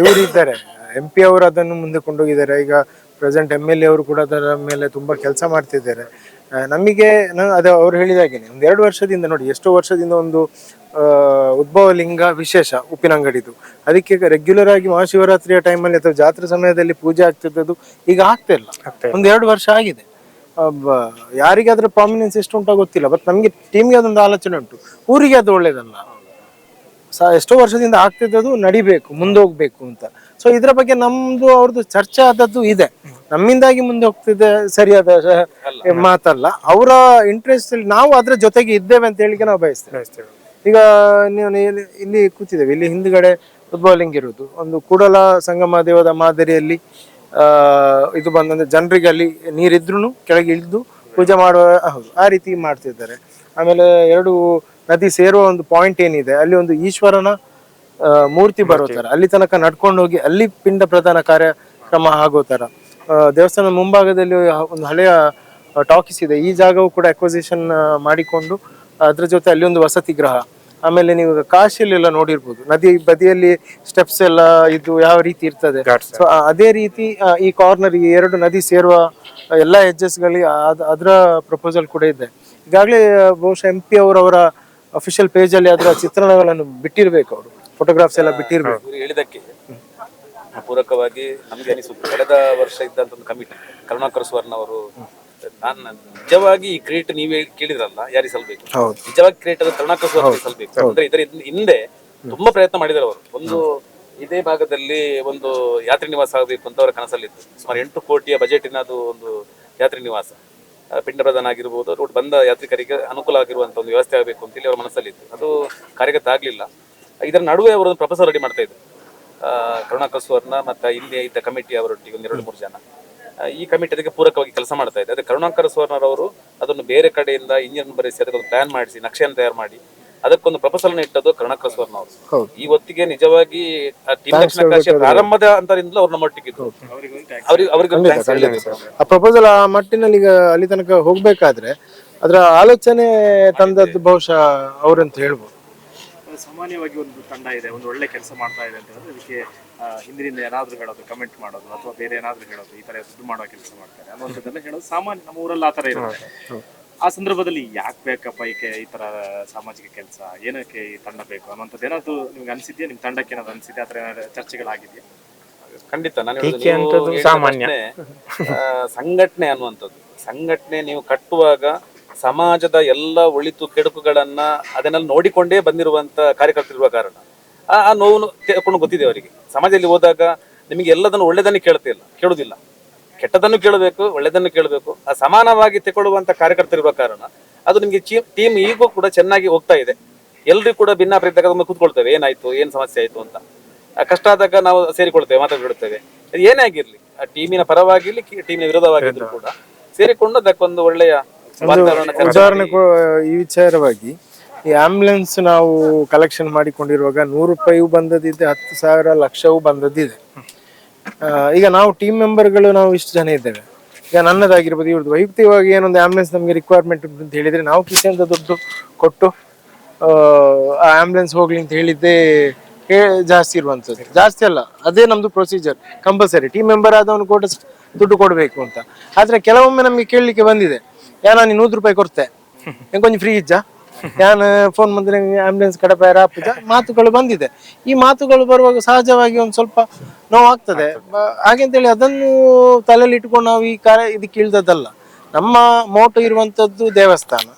ಇವರು ಇದ್ದಾರೆ ಎಂ ಪಿ ಅವರು ಅದನ್ನು ಮುಂದೆ ಕೊಂಡೋಗಿದ್ದಾರೆ. ಈಗ ಪ್ರೆಸೆಂಟ್ ಎಂ ಎಲ್ ಎ ಅವರು ಕೂಡ ಅದರ ಮೇಲೆ ತುಂಬಾ ಕೆಲಸ ಮಾಡ್ತಿದ್ದಾರೆ. ನಮಗೆ ನಾನು ಅದು ಅವ್ರು ಹೇಳಿದಾಗೇನೆ ಒಂದು ಎರಡು ವರ್ಷದಿಂದ ನೋಡಿ ಎಷ್ಟೋ ವರ್ಷದಿಂದ ಒಂದು ಉದ್ಭವ ಲಿಂಗ ವಿಶೇಷ ಉಪ್ಪಿನಂಗಡಿದು. ಅದಕ್ಕೆ ರೆಗ್ಯುಲರ್ ಆಗಿ ಮಹಾಶಿವರಾತ್ರಿಯ ಟೈಮಲ್ಲಿ ಅಥವಾ ಜಾತ್ರೆ ಸಮಯದಲ್ಲಿ ಪೂಜೆ ಆಗ್ತಿದ್ದದ್ದು ಈಗ ಆಗ್ತಾ ಇಲ್ಲ. ಒಂದು ಎರಡು ವರ್ಷ ಆಗಿದೆ. ಯಾರಿಗೆ ಅದ್ರ ಪ್ರಾಮಿನೆನ್ಸ್ ಎಷ್ಟು ಉಂಟೋ ಗೊತ್ತಿಲ್ಲ ಬಟ್ ನಮಗೆ ಟೀಮ್ಗೆ ಅದೊಂದು ಆಲೋಚನೆ ಉಂಟು. ಊರಿಗೆ ಅದು ಒಳ್ಳೇದಲ್ಲ. ಸ ಎಷ್ಟೋ ವರ್ಷದಿಂದ ಆಗ್ತಿದ್ದದು ನಡಿಬೇಕು ಮುಂದೋಗ್ಬೇಕು ಅಂತ. ಸೊ ಇದ್ರ ಬಗ್ಗೆ ನಮ್ದು ಅವ್ರದ್ದು ಚರ್ಚೆ ಆದದ್ದು ಇದೆ. ನಮ್ಮಿಂದಾಗಿ ಮುಂದೆ ಹೋಗ್ತಿದೆ ಸರಿಯಾದ ಮಾತಲ್ಲ. ಅವರ ಇಂಟ್ರೆಸ್ಟ್ ಅಲ್ಲಿ ನಾವು ಅದ್ರ ಜೊತೆಗೆ ಇದ್ದೇವೆ ಅಂತ ಹೇಳಿಕೆ ನಾವು ಬಯಸ್ತೇವೆ. ಈಗ ನೀವು ಇಲ್ಲಿ- ಕೂತಿದ್ದೇವೆ. ಇಲ್ಲಿ ಹಿಂದ್ಗಡೆ ಫುಟ್ಬಾಲಿಂಗ್ ಇರುವುದು. ಒಂದು ಕೂಡಲ ಸಂಗಮ ದೇವದ ಮಾದರಿಯಲ್ಲಿ ಇದು ಬಂದಂದ್ರೆ ಜನರಿಗೆ ಅಲ್ಲಿ ನೀರಿದ್ರು ಕೆಳಗೆ ಇಳಿದು ಪೂಜೆ ಮಾಡುವ ಹೌದು ಆ ರೀತಿ ಮಾಡ್ತಿದ್ದಾರೆ. ಆಮೇಲೆ ಎರಡು ನದಿ ಸೇರುವ ಒಂದು ಪಾಯಿಂಟ್ ಏನಿದೆ. ಅಲ್ಲಿ ಒಂದು ಈಶ್ವರನ ಆ, ಮೂರ್ತಿ ಬರೋ ತರ. ಅಲ್ಲಿ ತನಕ ನಡ್ಕೊಂಡು ಹೋಗಿ ಅಲ್ಲಿ ಪಿಂಡ ಪ್ರದಾನ ಕಾರ್ಯಕ್ರಮ ಆಗೋ ತರ. ಆ, ದೇವಸ್ಥಾನದ ಮುಂಭಾಗದಲ್ಲಿ ಒಂದು ಹಳೆಯ ಟಾಕೀಸ್ ಇದೆ. ಈ ಜಾಗವು ಕೂಡ ಅಕ್ವಸಿಷನ್ ಮಾಡಿಕೊಂಡು ಅದ್ರ ಜೊತೆ ಅಲ್ಲಿ ಒಂದು ವಸತಿ ಗೃಹ. ಆಮೇಲೆ ನೀವು ಕಾಶಿಯಲ್ಲೆಲ್ಲ ನೋಡಿರ್ಬೋದು. ನದಿ ಬದಿಯಲ್ಲಿ ಸ್ಟೆಪ್ಸ್ ಎಲ್ಲ ಇದ್ದು ಯಾವ ರೀತಿ ಇರ್ತದೆ. ಸೊ ಅದೇ ರೀತಿ ಆ, ಈ ಕಾರ್ನರ್ ಈ ಎರಡು ನದಿ ಸೇರುವ ಎಲ್ಲ ಎಡ್ಜಸ್ಗಳಿಗೆ ಅದರ ಪ್ರಪೋಸಲ್ ಕೂಡ ಇದೆ. ಈಗಾಗಲೇ ಬಹುಶಃ ಎಂ ಪಿ ಅವರವರ ಅಫಿಷಿಯಲ್ ಪೇಜಲ್ಲಿ ಅಲ್ಲಿ ಅದರ ಚಿತ್ರಣಗಳನ್ನು ಬಿಟ್ಟಿರ್ಬೇಕು ಅವರು. ಫೋಟೋಗ್ರಾಫ್ಸ್ ಎಲ್ಲ ಬಿಟ್ಟಿರ್ಬೇಕು. ಇವರು ಹೇಳಿದಕ್ಕೆ ಪೂರಕವಾಗಿ ನಮ್ಗೆ ಅನಿಸುತ್ತೆ. ಕಳೆದ ವರ್ಷ ಇದ್ದಂತ ಒಂದು ಕಮಿಟಿ ಕರುಣಾಕರ ಸುವರ್ಣ ಅವರು ನಾನು ನಿಜವಾಗಿ ಈ ಕ್ರಿಯೇಟ್ ನೀವೇ ಕೇಳಿದ್ರಲ್ಲ ಯಾರಿಗೆ ಸಲ್ಬೇಕು? ನಿಜವಾಗಿ ಕ್ರಿಯೇಟ್ ಅದು ಕರುಣಾಕರ ಸುವರ್ಣ ಸಲ್ಬೇಕು. ಅಂದ್ರೆ ಇದರ ಹಿಂದೆ- ತುಂಬಾ ಪ್ರಯತ್ನ ಮಾಡಿದ್ರು ಅವರು. ಒಂದು ಇದೇ ಭಾಗದಲ್ಲಿ ಒಂದು ಯಾತ್ರಿ ನಿವಾಸ ಆಗಬೇಕು ಅಂತ ಅವರ ಕನಸಲ್ಲಿತ್ತು. ಸುಮಾರು ಎಂಟು ಕೋಟಿಯ ಬಜೆಟಿನ ಅದು ಒಂದು ಯಾತ್ರಿ ನಿವಾಸ. ಪಿಂಡ ಪ್ರಧಾನ ಆಗಿರ್ಬೋದು ಬಂದ ಯಾತ್ರಿಕರಿಗೆ ಅನುಕೂಲ ಆಗಿರುವಂತ ಒಂದು ವ್ಯವಸ್ಥೆ ಆಗಬೇಕು ಅಂತೇಳಿ ಅವರ ಮನಸ್ಸಲ್ಲಿತ್ತು. ಅದು ಕಾರ್ಯಗತ ಆಗ್ಲಿಲ್ಲ. ಇದರ ನಡುವೆ ಅವರು ಪ್ರೊಫೆಸರ್ ಪ್ರಪೋಸಲ್ ರೆಡಿ ಮಾಡ್ತಾ ಇದ್ರು. ಕರುಣಾಕರ ಸುವರ್ಣ ಮತ್ತೆ ಇಲ್ಲಿ ಇದ್ದ ಕಮಿಟಿ ಅವರೊಟ್ಟಿಗೆ ಒಂದು ಎರಡು ಮೂರು ಜನ. ಈ ಕಮಿಟಿ ಅದಕ್ಕೆ ಪೂರಕವಾಗಿ ಕೆಲಸ ಮಾಡ್ತಾ ಇದೆ ಅದೇ ಕರುಣಾಕರ ಸುವರ್ಣರವರು ಅದನ್ನು ಬೇರೆ ಕಡೆಯಿಂದ ಇಂಜಿನ್ ಬರೆಸಿ ಅದಕ್ಕೊಂದು ಪ್ಲಾನ್ ಮಾಡಿಸಿ ನಕ್ಷೆಯನ್ನು ತಯಾರು ಮಾಡಿ ಅದಕ್ಕೊಂದು ಪ್ರಪೋಸಲ್ ಇಟ್ಟದ್ದು ಕರುಣಾಕರ ಸುವರ್ಣ ಅವರು. ಈ ಹೊತ್ತಿಗೆ ನಿಜವಾಗಿ ಟೀಮ್ ದಕ್ಷಿಣ ಪ್ರಾರಂಭದ ಅಂತರಿಂದಲೂ ಅವ್ರ ನಮ್ಮೊಟ್ಟಿಗಿದ್ರು ಅವ್ರಿಗೆ ಅವ್ರಿಗೆ. ಆ ಪ್ರಪೋಸಲ್ ಆ ಮಟ್ಟಿನಲ್ಲಿ ಈಗ ಅಲ್ಲಿ ತನಕ ಹೋಗ್ಬೇಕಾದ್ರೆ ಅದರ ಆಲೋಚನೆ ತಂದದ್ದು ಬಹುಶಃ ಅವ್ರಂತ ಹೇಳ್ಬೋದು. ಸಾಮಾನ್ಯವಾಗಿ ಒಂದು ತಂಡ ಇದೆ ಒಂದು ಒಳ್ಳೆ ಕೆಲಸ ಮಾಡ್ತಾ ಇದೆ ಅಂತ ಹೇಳಿದ್ರೆ ಇದಕ್ಕೆ ಆ, ಹಿಂದಿನಿಂದ ಏನಾದ್ರೂ ಹೇಳೋದು ಕಮೆಂಟ್ ಮಾಡೋದು ಅಥವಾ ಬೇರೆ ಏನಾದ್ರೂ ಹೇಳೋದು ಈ ತರ ದುಡ್ಡು ಮಾಡೋ ಕೆಲಸ ಮಾಡ್ತಾರೆ ಅನ್ನುವಂಥದ್ದೆಲ್ಲ ಹೇಳೋದು ಸಾಮಾನ್ಯ ನಮ್ಮ ಊರಲ್ಲಿ ಆ ತರ ಇರುತ್ತೆ. ಆ ಸಂದರ್ಭದಲ್ಲಿ ಯಾಕೆ ಬೇಕಪ್ಪ ಈಕೆ ಈ ತರ ಸಾಮಾಜಿಕ ಕೆಲಸ ಏನಕ್ಕೆ ಈ ತಂಡ ಬೇಕು ಅನ್ನೋಂಥದ್ದು ಏನಾದ್ರು ನಿಮ್ಗೆ ಅನಿಸಿದ್ಯಾ? ನಿಮ್ ತಂಡಕ್ಕೆ ಏನಾದ್ರು ಅನ್ಸಿದ್ಯಾ? ಆ ಥರ ಏನಾದ್ರು ಚರ್ಚೆಗಳಾಗಿದೆಯಾ ಖಂಡಿತ ನಾನು ಸಾಮಾನ್ಯ. ಆ, ಸಂಘಟನೆ ಅನ್ನುವಂಥದ್ದು. ಸಂಘಟನೆ ನೀವು ಕಟ್ಟುವಾಗ ಸಮಾಜದ ಎಲ್ಲ ಒಳಿತು ಕೆಡುಕುಗಳನ್ನ ಅದನ್ನೆಲ್ಲ ನೋಡಿಕೊಂಡೇ ಬಂದಿರುವಂತ ಕಾರ್ಯಕರ್ತರಿರುವ ಕಾರಣ. ಆ ಆ ನೋವು ತಿಳ್ಕೊಂಡು ಗೊತ್ತಿದೆ ಅವರಿಗೆ. ಸಮಾಜದಲ್ಲಿ ಹೋದಾಗ ನಿಮಗೆ ಎಲ್ಲದನ್ನು ಒಳ್ಳೆದನ್ನು ಕೇಳ್ತಿಲ್ಲ ಕೇಳುದಿಲ್ಲ ಕೆಟ್ಟದನ್ನು ಕೇಳಬೇಕು ಒಳ್ಳೆದನ್ನು ಕೇಳಬೇಕು. ಆ ಸಮಾನವಾಗಿ ತಗೊಳ್ಳುವಂತ ಕಾರ್ಯಕರ್ತರಿರುವ ಕಾರಣ ಅದು ನಿಮಗೆ ಟೀಮ್ ಈಗೂ ಕೂಡ ಚೆನ್ನಾಗಿ ಹೋಗ್ತಾ ಇದೆ. ಎಲ್ರಿಗೂ ಕೂಡ ಭಿನ್ನಾಭಿಪ್ರಾಯ ಕೂತ್ಕೊಳ್ತೇವೆ. ಏನಾಯ್ತು ಏನ್ ಸಮಸ್ಯೆ ಆಯ್ತು ಅಂತ. ಆ ಕಷ್ಟ ಆದಾಗ ನಾವು ಸೇರಿಕೊಳ್ತೇವೆ ಮಾತಾಡ್ಬಿಡ್ತೇವೆ ಅದು ಏನೇ ಆಗಿರ್ಲಿ ಆ ಟೀಮಿನ ಪರವಾಗಿರ್ಲಿ ಟೀಮಿನ ವಿರೋಧವಾಗಿದ್ರು ಕೂಡ ಸೇರಿಕೊಂಡು ಅದಕ್ಕೊಂದು ಒಳ್ಳೆಯ ಉದಾಹರಣೆ ಈ ವಿಚಾರವಾಗಿ ಈ ಆಂಬ್ಯುಲೆನ್ಸ್ ನಾವು ಕಲೆಕ್ಷನ್ ಮಾಡಿಕೊಂಡಿರುವಾಗ ನೂರು ರೂಪಾಯಿಯೂ ಬಂದದಿದೆ ಹತ್ತು ಸಾವಿರ ಲಕ್ಷವೂ ಬಂದದ್ದಿದೆ. ಈಗ ನಾವು ಟೀಮ್ ಮೆಂಬರ್ಗಳು ನಾವು ಇಷ್ಟು ಜನ ಇದ್ದೇವೆ. ಈಗ ನನ್ನದಾಗಿರ್ಬೋದು ಇವ್ರದ್ದು. ವೈಯಕ್ತಿಕವಾಗಿ ಏನೊಂದು ಆಂಬ್ಯುಲೆನ್ಸ್ ನಮಗೆ ರಿಕ್ವೈರ್ಮೆಂಟ್ ಉಂಟು ಅಂತ ಹೇಳಿದ್ರೆ ನಾವು ಕಿಸೆಯಿಂದ ದುಡ್ಡು ಕೊಟ್ಟು ಆ ಆಂಬ್ಯುಲೆನ್ಸ್ ಹೋಗ್ಲಿ ಅಂತ ಹೇಳಿದ್ದೇ ಹೇ- ಜಾಸ್ತಿ ಇರುವಂಥದ್ದು ಜಾಸ್ತಿ ಅಲ್ಲ ಅದೇ ನಮ್ದು ಪ್ರೊಸೀಜರ್ ಕಂಪಲ್ಸರಿ ಟೀಮ್ ಮೆಂಬರ್ ಆದವನು ಕೂಡ ದುಡ್ಡು ಕೊಡಬೇಕು ಅಂತ. ಆದ್ರೆ ಕೆಲವೊಮ್ಮೆ ನಮಗೆ ಕೇಳಲಿಕ್ಕೆ ಬಂದಿದೆ. ಯಾ ನಾನು ನೂರು ರೂಪಾಯಿ ಕೊಡ್ತೆ. ಕೊಂಚ ಫ್ರೀ ಇಜ್ಜ ಯಾನ್ ಫೋನ್ ಬಂದ್ರೆ ಕಡೆ ಕಡಪ ಆಪುಜ ಮಾತುಗಳು ಬಂದಿದೆ. ಈ ಮಾತುಗಳು ಬರುವಾಗ ಸಹಜವಾಗಿ ಒಂದು ಸ್ವಲ್ಪ ನೋವಾಗ್ತದೆ. ಅಂತ ಹಾಗೆಂತೇಳಿ ಅದನ್ನು ತಲೆಯಲ್ಲಿ ಇಟ್ಕೊಂಡು ನಾವು ಈ ಕಾರ್ಯ ಇದಕ್ಕೆ ಇಳ್ದದ್ದಲ್ಲ. ನಮ್ಮ ಮೋಟು ಇರುವಂತದ್ದು ದೇವಸ್ಥಾನ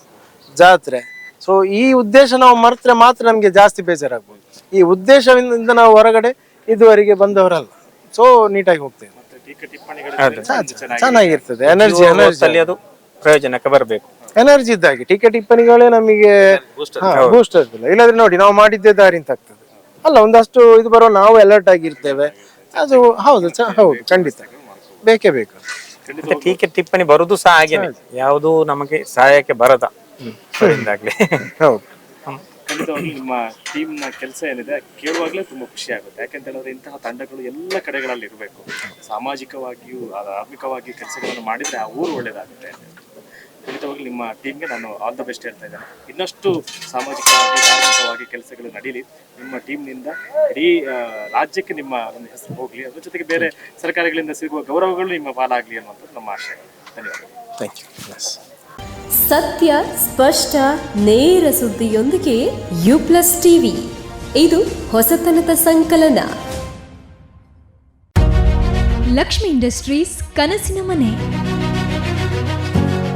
ಜಾತ್ರೆ. ಸೊ ಈ ಉದ್ದೇಶ ನಾವು ಮರೆತ್ರೆ ಮಾತ್ರ ನಮಗೆ ಜಾಸ್ತಿ ಬೇಜಾರಾಗ್ಬೋದು. ಈ ಉದ್ದೇಶದಿಂದ ನಾವು ಹೊರಗಡೆ ಇದುವರೆಗೆ ಬಂದವರಲ್ಲ. ಸೊ ನೀಟಾಗಿ ಹೋಗ್ತೇವೆ. ಚೆನ್ನಾಗಿರ್ತದೆ. ಎನರ್ಜಿ ಎನರ್ಜಿ ಅದು ಪ್ರಯೋಜನಕ್ಕೆ ಬರಬೇಕು. ಎನರ್ಜಿ ಇದ್ದಾಗೆ ಟಿಕೆಟ್ ಟಿಪ್ಪಣಿಗಳೇ ನಮಗೆ ಬೂಸ್ಟ್ ಇಲ್ಲ. ಇಲ್ಲಾದ್ರೆ ನೋಡಿ ನಾವು ಮಾಡಿದ್ದೇ ದಾರಿ ಅಂತ ಆಗ್ತದೆ. ಅಲ್ಲ ಒಂದಷ್ಟು ಇದು ಬರೋ ನಾವು ಅಲರ್ಟ್ ಆಗಿರ್ತೇವೆ. ಅದು ಹೌದು ಚ- ಹೌದು ಖಂಡಿತ. ಬೇಕೇ ಬೇಕು. ಟಿಕೆಟ್ ಟೀಕೆ ಟಿಪ್ಪಣಿ ಬರುದು ಸಹ ಹಾಗೇನೆ. ಯಾವುದು ನಮಗೆ ಸಹಾಯಕ್ಕೆ ಬರದ. ಅದರಿಂದಾಗ್ಲಿ [laughs] ಹೌದು. ಖಂಡಿತವಾಗ್ಲೂ ನಿಮ್ಮ ಟೀಮ್ನ ಕೆಲಸ ಏನಿದೆ ಕೇಳುವಾಗಲೇ ತುಂಬಾ ಖುಷಿ ಆಗುತ್ತೆ. ಯಾಕಂತ ಹೇಳಿದ್ರೆ ಇಂತಹ ತಂಡಗಳು ಎಲ್ಲ ಕಡೆಗಳಲ್ಲಿ ಇರಬೇಕು. ಸಾಮಾಜಿಕವಾಗಿಯೂ ಧಾರ್ಮಿಕವಾಗಿಯೂ ಕೆಲಸಗಳನ್ನು ಮಾಡಿದ್ರೆ ಆ ಊರು ಒಳ್ಳೇದಾಗುತ್ತೆ. ಖಂಡಿತವಾಗ್ಲೂ ನಿಮ್ಮ ಟೀಮ್ಗೆ ನಾನು ಆಲ್ ದ ಬೆಸ್ಟ್ ಹೇಳ್ತಾ ಇದ್ದೇನೆ. ಇನ್ನಷ್ಟು ಸಾಮಾಜಿಕವಾಗಿ ಧಾರ್ಮಿಕವಾಗಿ ಕೆಲಸಗಳು ನಡೀಲಿ. ನಿಮ್ಮ ಟೀಮ್ನಿಂದ ಇಡೀ ರಾಜ್ಯಕ್ಕೆ ನಿಮ್ಮ ಒಂದು ಹೆಸರು ಹೋಗಲಿ. ಅದ್ರ ಜೊತೆಗೆ ಬೇರೆ ಸರ್ಕಾರಗಳಿಂದ ಸಿಗುವ ಗೌರವಗಳು ನಿಮ್ಮ ಪಾಲಾಗಲಿ ಅನ್ನುವಂಥದ್ದು ನಮ್ಮ ಆಶಯ. ಧನ್ಯವಾದ. ಥ್ಯಾಂಕ್ ಯು ಎಸ್ ಸತ್ಯ ಸ್ಪಷ್ಟ ನೇರ ಸುದ್ದಿಯೊಂದಿಗೆ ಯು ಪ್ಲಸ್ ಟಿವಿ. ಇದು ಹೊಸತನದ ಸಂಕಲನ. ಲಕ್ಷ್ಮಿ ಇಂಡಸ್ಟ್ರೀಸ್ ಕನಸಿನ ಮನೆ.